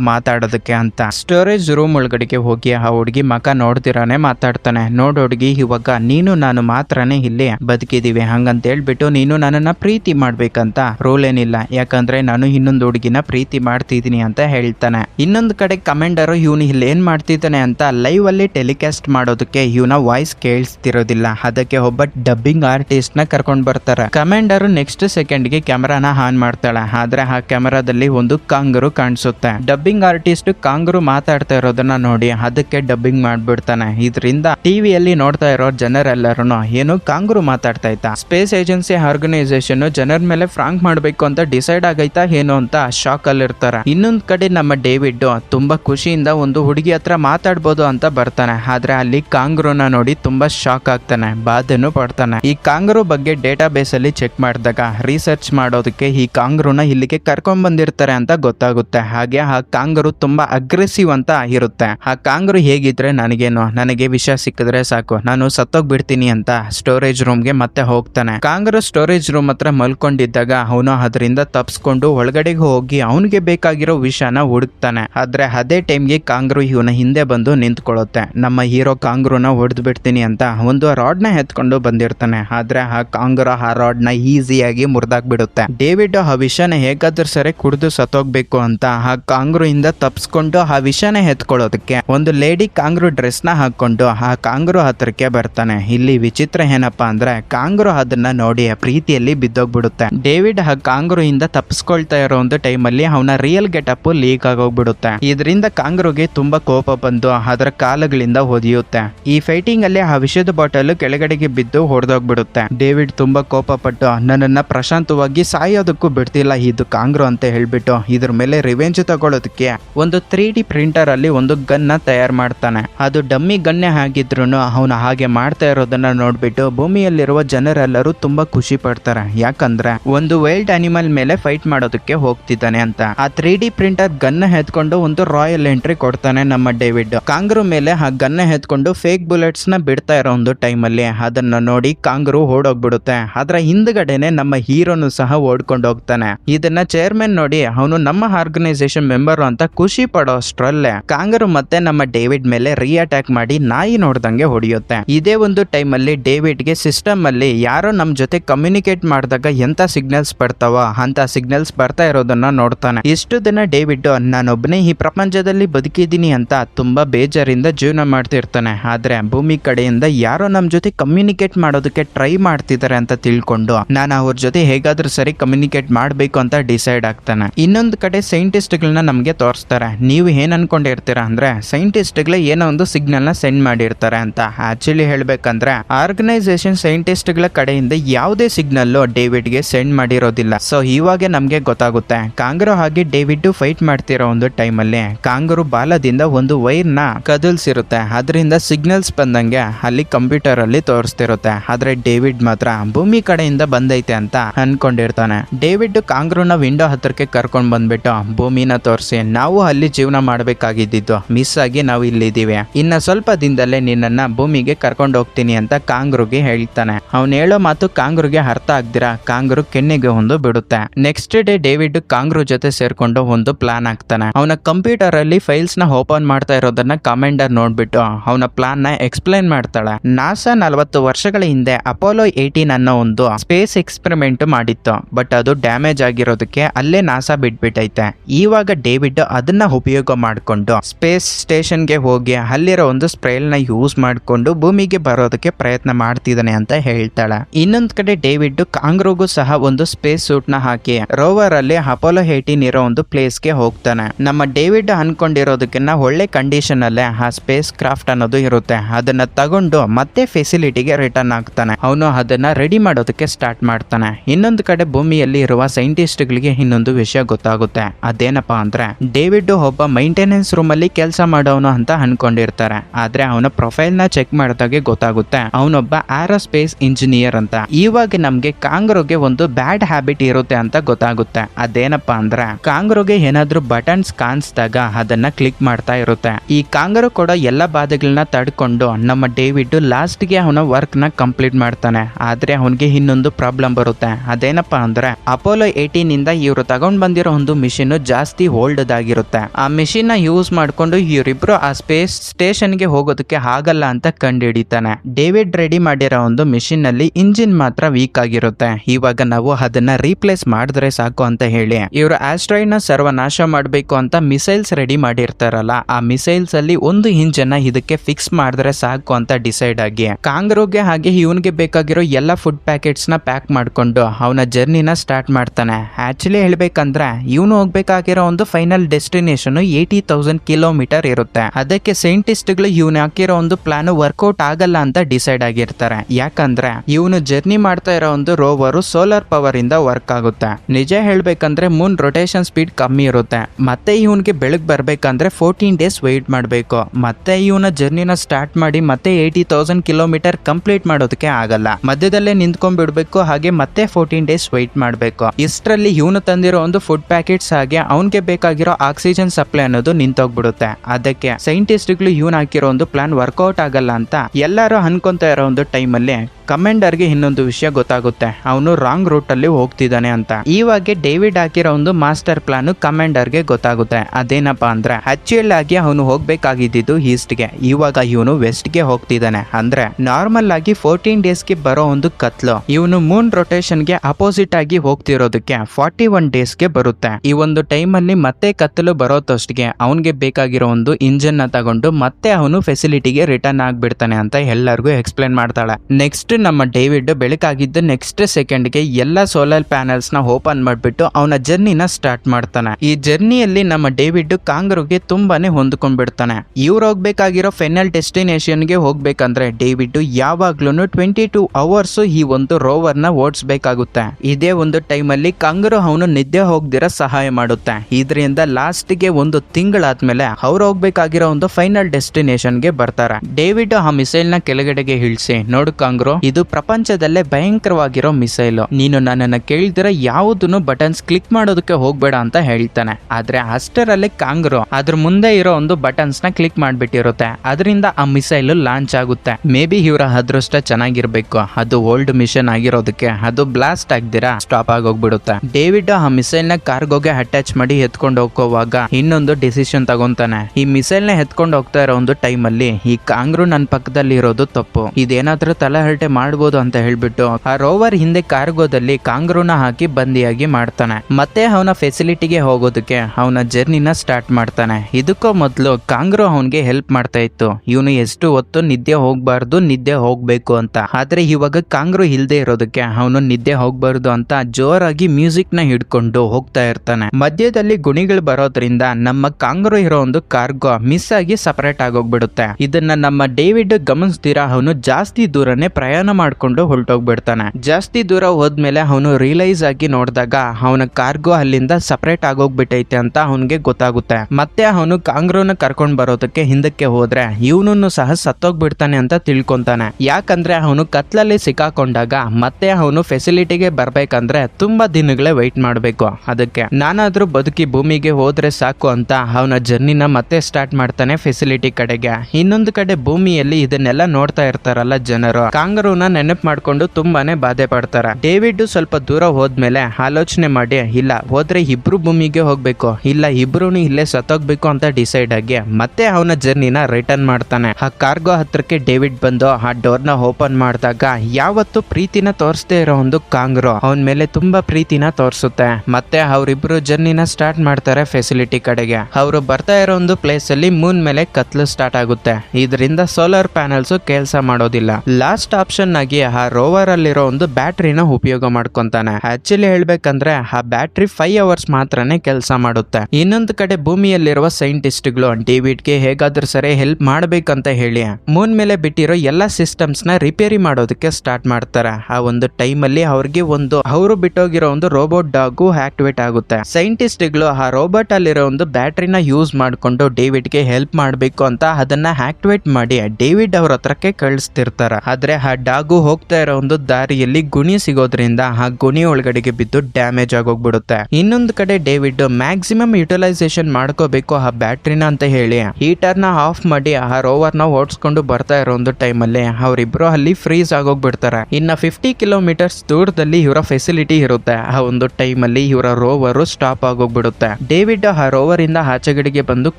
ಮಾತಾಡೋದಕ್ಕೆ ಅಂತ. ಸ್ಟೋರೇಜ್ ರೂಮ್ ಒಳಗಡೆಗೆ ಹೋಗಿ ಆ ಹುಡುಗಿ ಮಕ ನೋಡ್ತಿರಾನೆ ಮಾತಾಡ್ತಾನೆ. ನೋಡ್ ಹುಡುಗಿ, ಇವಾಗ ನೀನು ನಾನು ಮಾತ್ರನೇ ಇಲ್ಲಿ ಬದುಕಿದೀವಿ. ಹಂಗಂತ ಹೇಳ್ಬಿಟ್ಟು ನೀನು ನನ್ನನ್ನ ಪ್ರೀತಿ ಮಾಡ್ಬೇಕಂತ ರೂಲ್ ಏನಿಲ್ಲ. ಯಾಕಂದ್ರೆ ನಾನು ಇನ್ನೊಂದು ಹುಡುಗಿನ ಪ್ರೀತಿ ಮಾಡ್ತಿದೀನಿ ಅಂತ ಹೇಳ್ತಾನೆ. ಇನ್ನೊಂದು ಕಡೆ ಕಮೆಂಡರು ಇವನು ಇಲ್ಲಿ ಏನ್ ಮಾಡ್ತಿದ್ದಾನೆ ಅಂತ ಲೈವ್ ಅಲ್ಲಿ ಟೆಲಿಕಾಸ್ಟ್ ಮಾಡೋದಕ್ಕೆ ಇವನ ವಾಯ್ಸ್ ಕೇಳಿಸ್ತಿರೋದಿಲ್ಲ. ಅದಕ್ಕೆ ಒಬ್ಬ ಡಬ್ಬಿಂಗ್ ಆರ್ಟಿಸ್ಟ್ನ ಕರ್ಕೊಂಡ್ ಬರ್ತಾರೆ. ಕಮೆಂಡರು ನೆಕ್ಸ್ಟ್ ಸೆಕೆಂಡ್ಗೆ ಕ್ಯಾಮರಾನ ಆನ್ ಮಾಡ್ತಾಳೆ. ಆದ್ರೆ ಆ ಕ್ಯಾಮರಾದಲ್ಲಿ ಒಂದು ಕಾಂಗರು ಕಾಣಿಸುತ್ತೆ. ಡಬ್ಬಿಂಗ್ ಆರ್ಟಿಸ್ಟ್ ಕಾಂಗರು ಮಾತಾಡ್ತಾ ಇರೋದನ್ನ ನೋಡಿ ಅದಕ್ಕೆ ಡಬ್ಬಿಂಗ್ ಮಾಡ್ಬಿಡ್ತಾನೆ. ಇದರಿಂದ ಟಿವಿಯಲ್ಲಿ ನೋಡ್ತಾ ಇರೋ ಜನರೆಲ್ಲರೂ ಏನು ಕಾಂಗರು ಮಾತಾಡ್ತಾ ಇತ್ತ ಸ್ಪೇಸ್ ಏಜೆನ್ಸಿ ಆರ್ಗನೈಸೇಷನ್ ಜನರ ಮೇಲೆ ಫ್ರಾಂಕ್ ಮಾಡಬೇಕು ಅಂತ ಡಿಸೈಡ್ ಆಗೈತಾ ಏನು ಅಂತ ಶಾಕ್ ಅಲ್ಲಿ ಇರ್ತಾರೆ ಇನ್ನೊಂದ್ ಕಡೆ ನಮ್ಮ ಡೇವಿಡ್ ತುಂಬಾ ಖುಷಿಯಿಂದ ಒಂದು ಹುಡುಗಿ ಹತ್ರ ಮಾತಾಡ್ಬೋದು ಅಂತ ಬರ್ತಾನೆ. ಆದ್ರೆ ಅಲ್ಲಿ ಕಾಂಗ್ರೂನ ನೋಡಿ ತುಂಬಾ ಶಾಕ್ ಆಗ್ತಾನೆ. ಬಾಧೆನೂ ಪಡ್ತಾನೆ. ಈ ಕಾಂಗ್ರೂ ಬಗ್ಗೆ ಡೇಟಾ ಬೇಸ್ ಅಲ್ಲಿ ಚೆಕ್ ಮಾಡಿದಾಗ ರಿಸರ್ಚ್ ಮಾಡೋದಕ್ಕೆ ಈ ಕಾಂಗ್ರೂನ ಇಲ್ಲಿಗೆ ಕರ್ಕೊಂಡ್ ಬಂದಿರ್ತಾರೆ ಅಂತ ಗೊತ್ತಾಗುತ್ತೆ. ಹಾಗೆ ಆ ಕಾಂಗ್ರೂ ತುಂಬಾ ಅಗ್ರೆಸಿವ್ ಅಂತ ಇರುತ್ತೆ. ಆ ಕಾಂಗ್ರು ಹೇಗಿದ್ರೆ ನನಗೇನು, ನನಗೆ ವಿಷ ಸಿಕ್ಕಿದ್ರೆ ಸಾಕು, ನಾನು ಸತ್ತೋಗ್ಬಿಡ್ತೀನಿ ಅಂತ ಸ್ಟೋರೇಜ್ ರೂಮ್ಗೆ ಮತ್ತೆ ಹೋಗ್ತಾನೆ. ಕಾಂಗ್ರು ಸ್ಟೋರೇಜ್ ರೂಮ್ ಹತ್ರ ಮಲ್ಕೊಂಡಿದ್ದಾಗ ಅವನು ಅದರಿಂದ ತಪ್ಸ್ಕೊಂಡು ಒಳಗಡೆಗೆ ಹೋಗಿ ಅವನಿಗೆ ಬೇಕಾಗಿರೋ ವಿಷನ ಹುಡುಕ್ತಾನೆ. ಆದ್ರೆ ಅದೇ ಟೈಮ್ಗೆ ಕಾಂಗ್ರು ಇವನ ಹಿಂದೆ ಬಂದು ನಿಂತ್ಕೊಳ್ಳುತ್ತೆ. ನಮ್ಮ ಹೀರೋ ಕಾಂಗ್ರೂನ ಹೊಡೆದು ಬಿಡ್ತೀನಿ ಅಂತ ಒಂದು ರಾಡ್ನ ಎತ್ಕೊಂಡು ಬಂದಿರ್ತಾನೆ. ಆದ್ರೆ ಆ ಕಾಂಗ್ರು ಆ ರಾಡ್ನ ಈಸಿಯಾಗಿ ಮುರಿದಾಕ್ಬಿಡುತ್ತೆ. ಡೇವಿಡ್ ಆ ವಿಷನ ಹೇಗಾದ್ರೂ ಸರಿ ಕುಡಿದು ಸತ್ತೋಗ್ಬೇಕು ಅಂತ ಆ ಕಾಂಗ್ರೂ ಇಂದ ತಪ್ಸ್ಕೊಂಡು ಆ ವಿಷನ ಎತ್ಕೊಳ್ಳೋದಕ್ಕೆ ಒಂದು ಲೇಡಿ ಕಾಂಗ್ರು ಡ್ರೆಸ್ನ ಹಾಕೊಂಡು ಆ ಕಾಂಗ್ರು ಹತ್ರಕ್ಕೆ ಬರ್ತಾನೆ. ಇಲ್ಲಿ ವಿಚಿತ್ರ ಏನಪ್ಪಾ ಅಂದ್ರೆ ಕಾಂಗ್ರೂ ಅದನ್ನ ನೋಡಿ ಪ್ರೀತಿಯಲ್ಲಿ ಬಿದ್ದೋಗ್ಬಿಡುತ್ತೆ. ಡೇವಿಡ್ ಆ ಕಾಂಗ್ರೂ ಇಂದ ತಪ್ಸ್ಕೊಳ್ತಾ ಇರೋ ಒಂದು ಟೈಮ್ ಅಲ್ಲಿ ಅವನ ರಿಯಲ್ ಗೆಟಪ್ ಲೀಕ್ ಆಗೋಗ್ಬಿಡುತ್ತೆ. ಇದರಿಂದ ಕಾಂಗ್ರೂಗೆ ತುಂಬಾ ಕೋಪ ಬಂದು ಅದರ ಕಾಲುಗಳಿಂದ ಒದಿಯುತ್ತೆ ಈ ಫೈಟಿಂಗ್ ಅಲ್ಲಿ ಆ ವಿಷದ ಬಾಟಲ್ ಕೆಳಗಡೆಗೆ ಬಿದ್ದು ಹೊಡೆದೋಗ್ಬಿಡುತ್ತೆ. ಡೇವಿಡ್ ತುಂಬಾ ಕೋಪ ಪಟ್ಟು ನನ್ನನ್ನ ಪ್ರಶಾಂತವಾಗಿ ಸಾಯೋದಕ್ಕೂ ಬಿಡ್ತಿಲ್ಲ ಇದು ಕಾಂಗ್ರೋ ಅಂತ ಹೇಳ್ಬಿಟ್ಟು, ಇದ್ರ ಮೇಲೆ ರಿವೆಂಜ್ ತಗೊಳ್ಳೋದಕ್ಕೆ ಒಂದು ತ್ರೀ ಡಿ ಪ್ರಿಂಟರ್ ಅಲ್ಲಿ ಒಂದು ಗನ್ನ ತಯಾರು ಮಾಡ್ತಾನೆ. ಅದು ಡಮ್ಮಿ ಗನ್ನೆ ಆಗಿದ್ರು ಅವನು ಹಾಗೆ ಮಾಡ್ತಾ ಇರೋದನ್ನ ನೋಡ್ಬಿಟ್ಟು, ಭೂಮಿಯಲ್ಲಿರುವ ಜನರೆಲ್ಲರೂ ತುಂಬಾ ಖುಷಿ ಪಡ್ತಾರೆ. ಯಾಕಂದ್ರೆ, ಒಂದು ವೈಲ್ಡ್ ಅನಿಮಲ್ ಮೇಲೆ ಫೈಟ್ ಮಾಡೋದಕ್ಕೆ ಹೋಗ್ತಿದ್ದಾನೆ ಅಂತ. ಆ ತ್ರೀ ಡಿ ಪ್ರಿಂಟರ್ ಗನ್ನ ಎತ್ಕೊಂಡು ಒಂದು ರಾಯಲ್ ಎಂಟ್ರಿ ಕೊಡ್ತಾನೆ ನಮ್ಮ ಡೇವಿಡ್. ಕಾಂಗ್ರೂ ಮೇಲೆ ಆ ಗನ್ನ ಎತ್ಕೊಂಡು ಫೇಕ್ ಬುಲೆಟ್ಸ್ನ ಬಿಡ್ತಾ ಇರೋ ಒಂದು ಟೈಮಲ್ಲಿ ಅದನ್ನ ನೋಡಿ ಕಾಂಗ್ರೂ ಓಡೋಗ್ಬಿಡುತ್ತೆ. ಅದ್ರ ಹಿಂದ್ಗಡೆನೆ ನಮ್ಮ ಹೀರೋನು ಸಹ ಓಡ್ಕೊಂಡು ಹೋಗ್ತಾನೆ. ಇದನ್ನ ಚೇರ್ಮನ್ ನೋಡಿ ಅವನು ನಮ್ಮ ಆರ್ಗನೈಸೇಷನ್ ಮೆಂಬರ್ ಅಂತ ಖುಷಿ ಪಡೋ ಅಷ್ಟ್ರಲ್ಲೇ. ಕಾಂಗರು ಮತ್ತೆ ನಮ್ಮ ಡೇವಿಡ್ ಮೇಲೆ ರೀ ಅಟ್ಯಾಕ್ ಮಾಡಿ ನಾಯಿ ನೋಡ್ದಂಗೆ ಹೊಡೆಯುತ್ತೆ. ಇದೇ ಒಂದು ಟೈಮ್ ಅಲ್ಲಿ ಡೇವಿಡ್ಗೆ ಸಿಸ್ಟಮ್ ಅಲ್ಲಿ ಯಾರೋ ನಮ್ ಜೊತೆ ಕಮ್ಯುನಿಕೇಟ್ ಮಾಡಿದಾಗ ಎಂತ ಸಿಗ್ನಲ್ಸ್ ಬರ್ತಾವ, ಅಂತ ಸಿಗ್ನಲ್ಸ್ ಬರ್ತಾ ಇರೋದನ್ನ ನೋಡ್ತಾನೆ. ಇಷ್ಟು ದಿನ ಡೇವಿಡ್ ನಾನೊಬ್ಬನೇ ಈ ಪ್ರಪಂಚದಲ್ಲಿ ಬದುಕಿದ್ದೀನಿ ಅಂತ ತುಂಬಾ ಬೇಜಾರಿಂದ ಜೀವನ ಮಾಡ್ತಿರ್ತಾನೆ. ಆದ್ರೆ ಭೂಮಿ ಕಡೆಯಿಂದ ಯಾರೋ ನಮ್ ಜೊತೆ ಕಮ್ಯುನಿಕೇಟ್ ಮಾಡೋದಕ್ಕೆ ಟ್ರೈ ಮಾಡ್ತಿದ್ದಾರೆ ಅಂತ ತಿಳ್ಕೊಂಡು ನಾನು ಅವ್ರ ಜೊತೆ ಹೇಗಾದ್ರೂ ಸರಿ ಕಮ್ಯುನಿಕೇಟ್ ಮಾಡ್ಬೇಕು ಅಂತ ಡಿಸೈಡ್ ಆಗ್ತಾನೆ. ಇನ್ನೊಂದು ಕಡೆ ಸೈಂಟಿಸ್ಟ್ ಗಳನ್ನ ನಮ್ಗೆ ತೋರಿಸ್ತಾರೆ. ನೀವು ಏನ್ ಅನ್ಕೊಂಡಿರ್ತೀರಾ ಅಂದ್ರೆ ಸೈಂಟಿಸ್ಟ್ ಗಳೇ ಏನೋ ಒಂದು ಸಿಗ್ನಲ್ನ ಸೆಂಡ್ ಮಾಡಿರ್ತಾರೆ ಅಂತ. ಆಕ್ಚುಲಿ ಹೇಳ್ಬೇಕಂದ್ರೆ ಆರ್ಗನೈಸೇಷನ್ ಸೈಂಟಿಸ್ಟ್ಗಳ ಕಡೆಯಿಂದ ಯಾವುದೇ ಸಿಗ್ನಲ್ ಡೇವಿಡ್ಗೆ ಸೆಂಡ್ ಮಾಡಿರೋದಿಲ್ಲ. ಸೊ ಇವಾಗ ನಮ್ಗೆ ಗೊತ್ತಾಗುತ್ತೆ. ಕಾಂಗ್ರೋ ಹಾಗೆ ಡೇವಿಡ್ ಫೈಟ್ ಮಾಡ್ತಿರೋ ಒಂದು ಟೈಮ್ ಅಲ್ಲಿ ಕಾಂಗರು ಬಾಲದಿಂದ ಒಂದು ವೈರ್ನ ಕದಲ್ಸಿರುತ್ತೆ. ಅದರಿಂದ ಸಿಗ್ನಲ್ಸ್ ಬಂದಂಗೆ ಅಲ್ಲಿ ಕಂಪ್ಯೂಟರ್ ಅಲ್ಲಿ ತೋರಿಸ್ತಿರುತ್ತೆ. ಆದ್ರೆ ಡೇವಿಡ್ ಮಾತ್ರ ಭೂಮಿ ಬಂದೈತೆ ಅಂತ ಅನ್ಕೊಂಡಿರ್ತಾನೆ. ಡೇವಿಡ್ ಕಾಂಗ್ರೂನ ವಿಂಡೋ ಹತ್ರಕ್ಕೆ ಕರ್ಕೊಂಡ್ ಬಂದ್ಬಿಟ್ಟು, ಭೂಮಿನ ತೋರಿಸಿ, ನಾವು ಅಲ್ಲಿ ಜೀವನ ಮಾಡ್ಬೇಕಾಗಿದ್ದು ಮಿಸ್ ಆಗಿ ನಾವು ಇಲ್ಲಿದ್ದೀವಿ. ಇನ್ನ ಸ್ವಲ್ಪ ದಿನದಲ್ಲೇ ನಿನ್ನನ್ನ ಭೂಮಿಗೆ ಕರ್ಕೊಂಡು ಹೋಗ್ತೀನಿ ಅಂತ ಕಾಂಗ್ರೂಗೆ ಹೇಳ್ತಾನೆ. ಅವ್ನು ಹೇಳೋ ಮಾತು ಕಾಂಗ್ರೂಗೆ ಅರ್ಥ ಆಗ್ದಿರಾ, ಕಾಂಗ್ರೂ ಕೆನ್ನೆಗೆ ಒಂದು ಬಿಡುತ್ತೆ. ನೆಕ್ಸ್ಟ್ ಡೇ ಡೇವಿಡ್ ಕಾಂಗ್ರೂ ಜೊತೆ ಸೇರ್ಕೊಂಡು ಒಂದು ಪ್ಲಾನ್ ಆಗ್ತಾನೆ ಅವನ ಕಂಪ್ಯೂಟರ್ ಅಲ್ಲಿ ಫೈಲ್ಸ್ನ ಓಪನ್ ಮಾಡ್ತಾ ಇರೋದನ್ನ ಕಮಾಂಡರ್ ನೋಡ್ಬಿಟ್ಟು, ಅವನ ಪ್ಲಾನ್ನ ಎಕ್ಸ್ಪ್ಲೈನ್ ಮಾಡ್ತಾಳೆ. ನಾಸಾ ನಲವತ್ತು ವರ್ಷಗಳ ಹಿಂದೆ, ಅಪೋಲೋ ಏಯ್ಟೀನ್ ಅನ್ನೋ ಒಂದು ಸ್ಪೇಸ್ ಎಕ್ಸ್ಪೆರಿಮೆಂಟ್ ಮಾಡಿತ್ತು, ಬಟ್ ಅದು ಡ್ಯಾಮೇಜ್ ಆಗಿರೋದಕ್ಕೆ ಅಲ್ಲೇ ನಾಸಾ ಬಿಟ್ಬಿಟ್ಟೈತೆ. ಇವಾಗ ಡೇವಿಡ್ ಅದನ್ನ ಉಪಯೋಗ ಮಾಡಿಕೊಂಡು ಸ್ಪೇಸ್ ಸ್ಟೇಷನ್ಗೆ ಹೋಗಿ ಅಲ್ಲಿರೋ ಒಂದು ಸ್ಪ್ರೇಲ್ನ ಯೂಸ್ ಮಾಡಿಕೊಂಡು ಭೂಮಿಗೆ ಬರೋದಕ್ಕೆ ಪ್ರಯತ್ನ ಮಾಡ್ತಿದ್ದಾನೆ ಅಂತ ಹೇಳ್ತಾಳೆ. ಇನ್ನೊಂದ್ ಕಡೆ ಡೇವಿಡ್ ಕಾಂಗ್ರೋಗೂ ಸಹ ಒಂದು ಸ್ಪೇಸ್ ಸೂಟ್ನ ಹಾಕಿ ರೋವರ್ ಅಲ್ಲಿ ಅಪೋಲೋ ಏಯ್ಟೀನ್ ಇರೋ ಒಂದು ಪ್ಲೇಸ್ಗೆ ಹೋಗ್ತಾನೆ. ನಮ್ಮ ಡೇವಿಡ್ ಅನ್ಕೊಂಡಿರೋದಕ್ಕಿನ್ನ ಒಳ್ಳೆ ಕಂಡೀಷನ್ ಅಲ್ಲೇ ಆ ಸ್ಪೇಸ್ ಕ್ರಾಫ್ಟ್ ಅನ್ನೋದು ಇರುತ್ತೆ. ಅದನ್ನ ತಗೊಂಡು ಮತ್ತೆ ಫೆಸಿಲಿಟಿಗೆ ರಿಟರ್ನ್ ಆಗ್ತಾನೆ. ಅವನು ಅದನ್ನ ರೆಡಿ ಮಾಡೋದಕ್ಕೆ ಸ್ಟಾರ್ಟ್ ಮಾಡ್ತಾನೆ. ಇನ್ನೊಂದು ಕಡೆ ಭೂಮಿಯಲ್ಲಿ ಇರುವ ಸೈಂಟಿಸ್ಟ್ ಗಳಿಗೆ ಇನ್ನೊಂದು ವಿಷಯ ಗೊತ್ತಾಗುತ್ತೆ. ಅದೇನಪ್ಪಾ ಅಂದ್ರೆ, ಡೇವಿಡ್ ಒಬ್ಬ ಮೈಂಟೆನೆನ್ಸ್ ರೂಮ್ ಅಲ್ಲಿ ಕೆಲಸ ಮಾಡೋನು ಅಂತ ಅನ್ಕೊಂಡಿರ್ತಾರೆ. ಆದ್ರೆ ಅವನ ಪ್ರೊಫೈಲ್ನ ಚೆಕ್ ಮಾಡಿದಾಗ ಗೊತ್ತಾಗುತ್ತೆ. ಅವನೊಬ್ಬ ಆರೋಸ್ಪೇಸ್ ಇಂಜಿನಿಯರ್ ಅಂತ. ಇವಾಗ ನಮ್ಗೆ ಕಾಂಗ್ರೋಗೆ ಒಂದು ಬ್ಯಾಡ್ ಹ್ಯಾಬಿಟ್ ಇರುತ್ತೆ ಅಂತ ಗೊತ್ತಾಗುತ್ತೆ. ಅದೇನಪ್ಪಾ ಅಂದ್ರೆ, ಕಾಂಗ್ರೋಗೆ ಏನಾದ್ರೂ ಬಟನ್ಸ್ ಕಾಣಿಸ್ದಾಗ ಅದನ್ನ ಕ್ಲಿಕ್ ಮಾಡ್ತಾ ಇರುತ್ತೆ. ಈ ಕಾಂಗ್ರೋ ಕೂಡ ಎಲ್ಲ ಬಾಧೆಗಳನ್ನ ತಡ್ಕೊಂಡು ನಮ್ಮ ಡೇವಿಡ್ ಲಾಸ್ಟ್ಗೆ ಅವನ ವರ್ಕ್ನ ಕಂಪ್ಲೀಟ್ ಮಾಡ್ತಾನೆ. ಆದ್ರೆ ಅವನಿಗೆ ಇನ್ನೊಂದು ಪ್ರಾಬ್ಲಮ್ ಬರುತ್ತೆ. ಅದೇನಪ್ಪ ಅಂದ್ರೆ, ಅಪೋಲೋ ಏಟೀನ್ ಇಂದ ಇವರು ತಗೊಂಡ್ ಬಂದಿರೋ ಒಂದು ಮಿಷಿನ್ ಜಾಸ್ತಿ ಓಲ್ಡ್ ಆಗಿರುತ್ತೆ ಆ ಮಿಷಿನ್ನ ಯೂಸ್ ಮಾಡ್ಕೊಂಡು ಇವರಿಬ್ರು ಆ ಸ್ಪೇಸ್ ಸ್ಟೇಷನ್ಗೆ ಹೋಗೋದಕ್ಕೆ ಆಗಲ್ಲ ಅಂತ ಕಂಡುಹಿಡಿತಾನೆ ಡೇವಿಡ್ ರೆಡಿ ಮಾಡಿರೋ ಒಂದು ಮಿಷಿನ್ನಲ್ಲಿ ಇಂಜಿನ್ ಮಾತ್ರ ವೀಕ್ ಆಗಿರುತ್ತೆ. ಇವಾಗ ನಾವು ಅದನ್ನ ರೀಪ್ಲೇಸ್ ಮಾಡಿದ್ರೆ ಸಾಕು ಅಂತ ಹೇಳಿ. ಇವರು ಆಸ್ಟ್ರಾಯ್ಡ್ನ ಸರ್ವನಾಶ ಮಾಡಬೇಕು ಅಂತ ಮಿಸೈಲ್ಸ್ ರೆಡಿ ಮಾಡಿರ್ತಾರಲ್ಲ, ಆ ಮಿಸೈಲ್ಸ್ ಅಲ್ಲಿ ಒಂದು ಇಂಜನ್ ಇದಕ್ಕೆ ಫಿಕ್ಸ್ ಮಾಡಿದ್ರೆ ಸಾಕು ಅಂತ ಡಿಸೈಡ್ ಆಗಿ. ಕಾಂಗ್ರೋಗೆ ಹಾಗೆ ಇವನ್ಗೆ ಬೇಕಾಗಿರೋ ಎಲ್ಲ ಫುಡ್ ಪ್ಯಾಕೆಟ್ಸ್ನ ಪ್ಯಾಕ್ ಮಾಡಿಕೊಂಡು ಅವನ ಜರ್ನಿನ ಸ್ಟಾರ್ಟ್ ಮಾಡ್ತಾನೆ. ಆ್ಯಕ್ಚುಲಿ ಹೇಳಬೇಕಂದ್ರೆ, ಇವನು ಹೋಗ್ಬೇಕಾಗಿರೋ ಒಂದು final destination eighty thousand kilometre ಇರುತ್ತೆ. ಅದಕ್ಕೆ ಸೈಂಟಿಸ್ಟ್ಗಳು ಇವನು ಹಾಕಿರೋ ಒಂದು ಪ್ಲಾನ್ ವರ್ಕೌಟ್ ಆಗಲ್ಲ ಅಂತ ಡಿಸೈಡ್ ಆಗಿರ್ತಾರೆ. ಯಾಕಂದ್ರೆ, ಇವನು ಜರ್ನಿ ಮಾಡ್ತಾ ಇರೋ ಒಂದು ರೋವರು ಸೋಲಾರ್ ಪವರ್ ಇಂದ ವರ್ಕ್ ಆಗುತ್ತೆ. ನಿಜ ಹೇಳ್ಬೇಕಂದ್ರೆ, ಮೂನ್ ರೊಟೇಷನ್ ಸ್ಪೀಡ್ ಕಮ್ಮಿ ಇರುತ್ತೆ. ಮತ್ತೆ ಇವನಿಗೆ ಬೆಳಗ್ಗೆ ಬರ್ಬೇಕಂದ್ರೆ ಫೋರ್ಟೀನ್ ಡೇಸ್ ವೆಯ್ಟ್ ಮಾಡಬೇಕು. ಮತ್ತೆ ಇವನ ಜರ್ನಿನ ಸ್ಟಾರ್ಟ್ ಮಾಡಿ ಮತ್ತೆ ಏಯ್ಟಿ ತೌಸಂಡ್ ಕಿಲೋಮೀಟರ್ ಕಂಪ್ಲೀಟ್ ಮಾಡೋದಕ್ಕೆ ಆಗಲ್ಲ. ಮಧ್ಯದಲ್ಲೇ ನಿಂತ್ಕೊಂಡ್ಬಿಡ್ಬೇಕು ಹಾಗೆ ಮತ್ತೆ ಫೋರ್ಟೀನ್ ಡೇಸ್ ವೆಯ್ಟ್ ಮಾಡಬೇಕು. ಇಷ್ಟರಲ್ಲಿ ಇವನು ತಂದಿರೋ ಒಂದು ಫುಡ್ ಪ್ಯಾಕೆಟ್ಸ್ ಹಾಗೆ ಅವನಿಗೆ ಬೇಕಾಗಿರೋ ಆಕ್ಸಿಜನ್ ಸಪ್ಲೈ ಅನ್ನೋದು ನಿಂತೋಗ್ಬಿಡುತ್ತೆ. ಅದಕ್ಕೆ ಸೈಂಟಿಸ್ಟ್ಗಳು ಇವನ್ ಹಾಕಿರೋ ಒಂದು ಪ್ಲಾನ್ ವರ್ಕೌಟ್ ಆಗಲ್ಲ ಅಂತ ಎಲ್ಲರೂ ಅನ್ಕೊಂತ ಇರೋ ಒಂದು ಟೈಮಲ್ಲಿ ಕಮಾಂಡರ್ಗೆ ಇನ್ನೊಂದು ವಿಷಯ ಗೊತ್ತಾಗುತ್ತೆ. ಅವನು ರಾಂಗ್ ರೂಟ್ ಅಲ್ಲಿ ಹೋಗ್ತಿದ್ದಾನೆ ಅಂತ. ಇವಾಗ ಡೇವಿಡ್ ಹಾಕಿರೋ ಒಂದು ಮಾಸ್ಟರ್ ಪ್ಲಾನ್ ಕಮಾಂಡರ್ಗೆ ಗೊತ್ತಾಗುತ್ತೆ. ಅದೇನಪ್ಪ ಅಂದ್ರೆ ಆಕ್ಚುಯಲ್ ಆಗಿ ಅವನು ಹೋಗ್ಬೇಕಾಗಿದ್ದು ಈಸ್ಟ್ಗೆ ಇವಾಗ ಇವನು ವೆಸ್ಟ್ಗೆ ಹೋಗ್ತಿದ್ದಾನೆ. ಅಂದ್ರೆ ನಾರ್ಮಲ್ ಆಗಿ ಫೋರ್ಟೀನ್ ಡೇಸ್ಗೆ ಬರೋ ಒಂದು ಕತ್ಲು. ಇವನು ಮೂನ್ ರೊಟೇಷನ್ಗೆ ಅಪೋಸಿಟ್ ಆಗಿ ಹೋಗ್ತಿರೋದಕ್ಕೆ ಫಾರ್ಟಿ ಒನ್ ಡೇಸ್ಗೆ ಬರುತ್ತೆ. ಈ ಒಂದು ಟೈಮಲ್ಲಿ ಮತ್ತೆ ಕತ್ತಲು ಬರೋತಷ್ಟಿಗೆ ಅವನಿಗೆ ಬೇಕಾಗಿರೋ ಒಂದು ಇಂಜನ್ನ ತಗೊಂಡು ಮತ್ತೆ ಅವನು ಫೆಸಿಲಿಟಿಗೆ ರಿಟರ್ನ್ ಆಗ್ಬಿಡ್ತಾನೆ ಅಂತ ಎಲ್ಲರಿಗೂ ಎಕ್ಸ್ಪ್ಲೇನ್ ಮಾಡ್ತಾಳೆ. ನೆಕ್ಸ್ಟ್ ನಮ್ಮ ಡೇವಿಡ್ ಬೆಳಕಾಗಿದ್ದ ನೆಕ್ಸ್ಟ್ ಸೆಕೆಂಡ್ಗೆ ಎಲ್ಲ ಸೋಲಾರ್ ಪ್ಯಾನಲ್ಸ್ನ ಓಪನ್ ಮಾಡ್ಬಿಟ್ಟು ಅವನ ಜರ್ನಿನ ಸ್ಟಾರ್ಟ್ ಮಾಡ್ತಾನೆ. ಈ ಜರ್ನಿಯಲ್ಲಿ ನಮ್ಮ ಡೇವಿಡ್ ಕಾಂಗ್ರೂಗೆ ತುಂಬಾನೇ ಹೊಂದ್ಕೊಂಡ್ಬಿಡ್ತಾನೆ. ಇವ್ರು ಹೋಗ್ಬೇಕಾಗಿರೋ ಫೈನಲ್ ಡೆಸ್ಟಿನೇಷನ್ಗೆ ಹೋಗ್ಬೇಕಂದ್ರೆ ಡೇವಿಡ್ ಯಾವಾಗ್ಲೂ ಟ್ವೆಂಟಿ ಟೂ ಅವರ್ಸ್ ಈ ಒಂದು ರೋವರ್ ನ ಓಡಿಸ್ಬೇಕಾಗುತ್ತೆ. ಇದೇ ಒಂದು ಟೈಮಲ್ಲಿ ಕಂಗರು ಅವನು ನಿದ್ದೆ ಹೋಗ್ದಿರ ಸಹಾಯ ಮಾಡುತ್ತೆ. ಇದರಿಂದ ಲಾಸ್ಟ್ಗೆ ಒಂದು ತಿಂಗಳಾದ್ಮೇಲೆ ಅವ್ರು ಹೋಗ್ಬೇಕಾಗಿರೋ ಒಂದು ಫೈನಲ್ ಡೆಸ್ಟಿನೇಷನ್ಗೆ ಬರ್ತಾರೆ. ಡೇವಿಡ್ ಆ ಮಿಸೈಲ್ನ ಕೆಳಗಡೆಗೆ ಇಳಿಸಿ, ನೋಡು ಕಾಂಗ್ರು, ಇದು ಪ್ರಪಂಚದಲ್ಲೇ ಭಯಂಕರವಾಗಿರೋ ಮಿಸೈಲ್. ನೀನು ನನ್ನನ್ನ ಕೇಳಿದ್ರ ಯಾವುದನ್ನು ಬಟನ್ಸ್ ಕ್ಲಿಕ್ ಮಾಡೋದಕ್ಕೆ ಹೋಗ್ಬೇಡ ಅಂತ ಹೇಳ್ತಾನೆ. ಆದ್ರೆ ಅಷ್ಟರಲ್ಲಿ ಕಾಂಗ್ರೋ ಅದ್ರ ಮುಂದೆ ಇರೋ ಒಂದು ಬಟನ್ಸ್ನ ಕ್ಲಿಕ್ ಮಾಡ್ಬಿಟ್ಟಿರುತ್ತೆ. ಅದರಿಂದ ಆ ಮಿಸೈಲ್ ಲಾಂಚ್ ಆಗುತ್ತೆ ಮೇ ಬಿ ಇವರ ಅದೃಷ್ಟ ಚೆನ್ನಾಗಿರ್ಬೇಕು. ಅದು ಓಲ್ಡ್ ಮಿಷನ್ ಆಗಿರೋದಕ್ಕೆ ಅದು ಬ್ಲಾಸ್ಟ್ ಆಗ್ದಿರಾ? ಸ್ಟಾಪ್ ಆಗೋಗ್ಬಿಡುತ್ತೆ. ಡೇವಿಡ್ ಆ ಮಿಸೈಲ್ನ ಕಾರ್ಗೋಗೆ ಅಟ್ಯಾಚ್ ಮಾಡಿ ಎತ್ಕೊಂಡು ಹೋಗೋವಾಗ ಇನ್ನೊಂದು ಡಿಸಿಷನ್ ತಗೊಂತಾನೆ. ಈ ಮಿಸೈಲ್ನ ಎತ್ಕೊಂಡು ಹೋಗ್ತಾ ಇರೋ ಒಂದು ಟೈಮ್ ಅಲ್ಲಿ ಈ ಕಾಂಗ್ರೂ ನನ್ನ ಪಕ್ಕದಲ್ಲಿ ಇರೋದು ತಪ್ಪು. ಇದೇನಾದ್ರೂ ತಲೆಹರಟೆ ಮಾಡಬಹುದು ಅಂತ ಹೇಳ್ಬಿಟ್ಟು ಆ ರೋವರ್ ಹಿಂದೆ ಕಾರ್ಗೋದಲ್ಲಿ ಕಾಂಗ್ರೂನ ಹಾಕಿ ಬಂದಿಯಾಗಿ ಮಾಡ್ತಾನೆ. ಮತ್ತೆ ಅವನ ಫೆಸಿಲಿಟಿಗೆ ಹೋಗೋದಕ್ಕೆ ಅವನ ಜರ್ನಿನ ಸ್ಟಾರ್ಟ್ ಮಾಡ್ತಾನೆ. ಇದಕ್ಕೂ ಮೊದಲು ಕಾಂಗ್ರೂ ಅವನ್ಗೆ ಹೆಲ್ಪ್ ಮಾಡ್ತಾ ಇತ್ತು. ಇವನು ಎಷ್ಟು ಹೊತ್ತು ನಿದ್ದೆ ಹೋಗ್ಬಾರ್ದು, ನಿದ್ದೆ ಹೋಗ್ಬೇಕು ಅಂತ. ಆದ್ರೆ ಇವಾಗ ಕಾಂಗ್ರೂ ಇಲ್ದೇ ಇರೋದಕ್ಕೆ ಅವನು ನಿದ್ದೆ ಹೋಗ್ಬಾರ್ದು ಅಂತ ಜೋರಾಗಿ ಮ್ಯೂಸಿಕ್ನ ಹಿಡ್ಕೊಂಡು ಹೋಗ್ತಾ ಇರ್ತಾನೆ. ಮಧ್ಯದಲ್ಲಿ ಗುಣಿಗಳು ಬರೋದ್ರಿಂದ ನಮ್ಮ ಕಾಂಗ್ರೋ ಇರೋ ಒಂದು ಕಾರ್ಗೋ ಮಿಸ್ ಆಗಿ ಸಪರೇಟ್ ಆಗೋಗ್ಬಿಡುತ್ತೆ. ಇದನ್ನ ನಮ್ಮ ಡೇವಿಡ್ ಗಮನಿಸ್ತೀರಾ, ಅವನು ಜಾಸ್ತಿ ದೂರನೇ ಪ್ರಯಾಣ ಮಾಡ್ಕೊಂಡು ಹೊರಟೋಗ್ಬಿಡ್ತಾನೆ. ಜಾಸ್ತಿ ದೂರ ಹೋದ್ಮೇಲೆ ಅವನು ರಿಯಲೈಸ್ ಆಗಿ ನೋಡಿದಾಗ ಅವನ ಕಾರ್ಗೋ ಅಲ್ಲಿಂದ ಸಪರೇಟ್ ಆಗೋಗ್ಬಿಟ್ಟೈತೆ ಅಂತ ಅವನಿಗೆ ಗೊತ್ತಾಗುತ್ತೆ. ಮತ್ತೆ ಅವನು ಕಾಂಗ್ರೋನ ಕರ್ಕೊಂಡ್ ಬರೋದಕ್ಕೆ ಹಿಂದಕ್ಕೆ ಹೋದ್ರೆ ಇವನನ್ನು ಸಹ ಸತ್ತೋಗ್ಬಿಡ್ತಾನೆ ಅಂತ ತಿಳ್ಕೊಂತಾನೆ. ಯಾಕಂದ್ರೆ ಅವನು ಕತ್ಲಲ್ಲಿ ಸಿಕ್ಕಾಕೊಂಡಾಗ ಮತ್ತೆ ಅವನು ಫೆಸಿಲಿಟಿಗೆ ಬರ್ಬೇಕಂದ್ರೆ ತುಂಬಾ ದಿನಗಳೇ ವೆಯ್ಟ್ ಮಾಡಬೇಕು ಅದಕ್ಕೆ. ನಾನಾದ್ರೂ ಬದುಕಿ ಭೂಮಿಗೆ ಹೋದ್ರೆ ಸಾಕು ಅಂತ ಅವನ ಜರ್ನಿನ ಮತ್ತೆ ಸ್ಟಾರ್ಟ್ ಮಾಡ್ತಾನೆ ಫೆಸಿಲಿಟಿ ಕಡೆಗೆ. ಇನ್ನೊಂದು ಕಡೆ ಭೂಮಿಯಲ್ಲಿ ಇದನ್ನೆಲ್ಲ ನೋಡ್ತಾ ಇರ್ತಾರಲ್ಲ ಜನರು. ಕಾಂಗರೂನ ನೆನಪು ಮಾಡ್ಕೊಂಡು ತುಂಬಾನೇ ಬಾಧೆ ಪಡ್ತಾರೆ. ಡೇವಿಡ್ ಸ್ವಲ್ಪ ದೂರ ಹೋದ್ಮೇಲೆ ಆಲೋಚನೆ ಮಾಡಿ, ಇಲ್ಲ, ಹೋದ್ರೆ ಇಬ್ರು ಭೂಮಿಗೆ ಹೋಗ್ಬೇಕು, ಇಲ್ಲ ಇಬ್ರು ಇಲ್ಲೇ ಸತ್ತೋಗ್ಬೇಕು ಅಂತ ಡಿಸೈಡ್ ಆಗಿ ಮತ್ತೆ ಅವನ ಜರ್ನಿನ ರಿಟರ್ನ್ ಮಾಡ್ತಾನೆ. ಆ ಕಾರ್ಗೋ ಹತ್ರಕ್ಕೆ ಡೇವಿಡ್ ಬಂದು ಆ ಡೋರ್ನ ಓಪನ್ ಮಾಡಿದಾಗ ಯಾವತ್ತು ಪ್ರೀತಿನ ತೋರಿಸದೇ ಇರೋ ಒಂದು ಕಾಂಗ್ರೋ, ಅವನ ಮೇಲೆ ತುಂಬಾ ಪ್ರೀತಿನ ತೋರಿಸುತ್ತೆ. ಮತ್ತೆ ಅವರಿಬ್ರು ಜರ್ನಿನ ಸ್ಟಾರ್ಟ್ ಮಾಡ್ತಾರೆ ಫೆಸಿಲಿಟಿ ಕಡೆಗೆ. ಅವರು ಬರ್ತಾ ಇರೋ ಒಂದು ಪ್ಲೇಸ್ ಅಲ್ಲಿ ಮೂನ್ ಮೇಲೆ ಕತ್ಲು ಸ್ಟಾರ್ಟ್ ಆಗುತ್ತೆ. ಇದರಿಂದ ಸೋಲಾರ್ ಪ್ಯಾನಲ್ಸ್ ಕೆಲಸ ಮಾಡೋದಿಲ್ಲ. ಲಾಸ್ಟ್ ಆಪ್ಷನ್ ಆಗಿ ಆ ರೋವರ್ ಅಲ್ಲಿರೋ ಒಂದು ಬ್ಯಾಟ್ರಿನ ಉಪಯೋಗ ಮಾಡ್ಕೊಂತಾನೆ. ಆಕ್ಚುಲಿ ಹೇಳ್ಬೇಕಂದ್ರೆ ಆ ಬ್ಯಾಟ್ರಿ ಫೈವ್ ಅವರ್ಸ್ ಮಾತ್ರನೇ ಕೆಲಸ ಮಾಡುತ್ತೆ. ಇನ್ನೊಂದು ಕಡೆ ಭೂಮಿಯಲ್ಲಿರುವ ಸೈಂಟಿಸ್ಟ್ಗಳು ಡೇವಿಡ್ಗೆ ಹೇಗಾದ್ರೂ ಸರಿ ಹೆಲ್ಪ್ ಮಾಡ್ಬೇಕಂತ ಹೇಳಿ. ಮೂನ್ ಮೇಲೆ ಬಿಟ್ಟಿರೋ ಎಲ್ಲಾ ಸಿಸ್ಟಮ್ಸ್ನ ರಿಪೇರಿ ಮಾಡೋದಕ್ಕೆ ಸ್ಟಾರ್ಟ್ ಮಾಡ್ತಾರೆ. ಆ ಒಂದು ಟೈಮ್ ಅಲ್ಲಿ ಅವ್ರಿಗೆ ಒಂದು, ಅವರು ಬಿಟ್ಟೋಗಿರೋ ಒಂದು ರೋಬೋಟ್ ಡಾಗು ಆಕ್ಟಿವೇಟ್ ಆಗುತ್ತೆ. ಸೈಂಟಿಸ್ಟ್ಗಳು ಆ ರೋಬೋಟ್ ಅಲ್ಲಿರೋ ಒಂದು ಬ್ಯಾಟ್ರಿನ ಯೂಸ್ ಮಾಡ್ಕೊಂಡು ಡೇವಿಡ್ಗೆ ಹೆಲ್ಪ್ ಮಾಡಬೇಕು ಅಂತ ಅದನ್ನ ಆಕ್ಟಿವೇಟ್ ಮಾಡಿ ಡೇವಿಡ್ ಅವ್ರ ಹತ್ರಕ್ಕೆ ಕಳಿಸ್ತಿರ್ತಾರ. ಆದ್ರೆ ಆ ಡಾಗು ಹೋಗ್ತಾ ಇರೋ ಒಂದು ದಾರಿಯಲ್ಲಿ ಗುಣಿ ಸಿಗೋದ್ರಿಂದ ಆ ಗುಣಿ ಒಳಗಡೆಗೆ ಬಿದ್ದು ಡ್ಯಾಮೇಜ್ ಆಗೋಗ್ಬಿಡುತ್ತೆ. ಇನ್ನೊಂದು ಕಡೆ ಡೇವಿಡ್ ಮ್ಯಾಕ್ಸಿಮಮ್ ಯುಟಿಲೈಸೇಷನ್ ಮಾಡ್ಕೋಬೇಕು ಆ ಬ್ಯಾಟ್ರಿನ ಅಂತ ಹೇಳಿ. ಹೀಟರ್ನ ಆಫ್ ಮಾಡಿ ಆ ರೋವರ್ನ ಓಡಿಸ್ಕೊಂಡು ಬರ್ತಾ ಇರೋ ಒಂದು ಟೈಮಲ್ಲಿ ಅವರಿಬ್ರು ಅಲ್ಲಿ ಫ್ರೀಸ್ ಆಗೋಗ್ಬಿಡ್ತಾರೆ. ಇನ್ನ ಫಿಫ್ಟಿ ಕಿಲೋಮೀಟರ್ಸ್ ದೂರದಲ್ಲಿ ಇವರ ಫೆಸಿಲಿಟಿ ಇರುತ್ತೆ. ಆ ಒಂದು ಟೈಮ್ ಅಲ್ಲಿ ಇವರ ರೋವರ್ ಸ್ಟಾಪ್ ಆಗೋಗ್ಬಿಡುತ್ತೆ. ಡೇವಿಡ್ ಆ ರೋವರ್ ಇಂದ ಆಚೆಗಡೆಗೆ ಬಂದು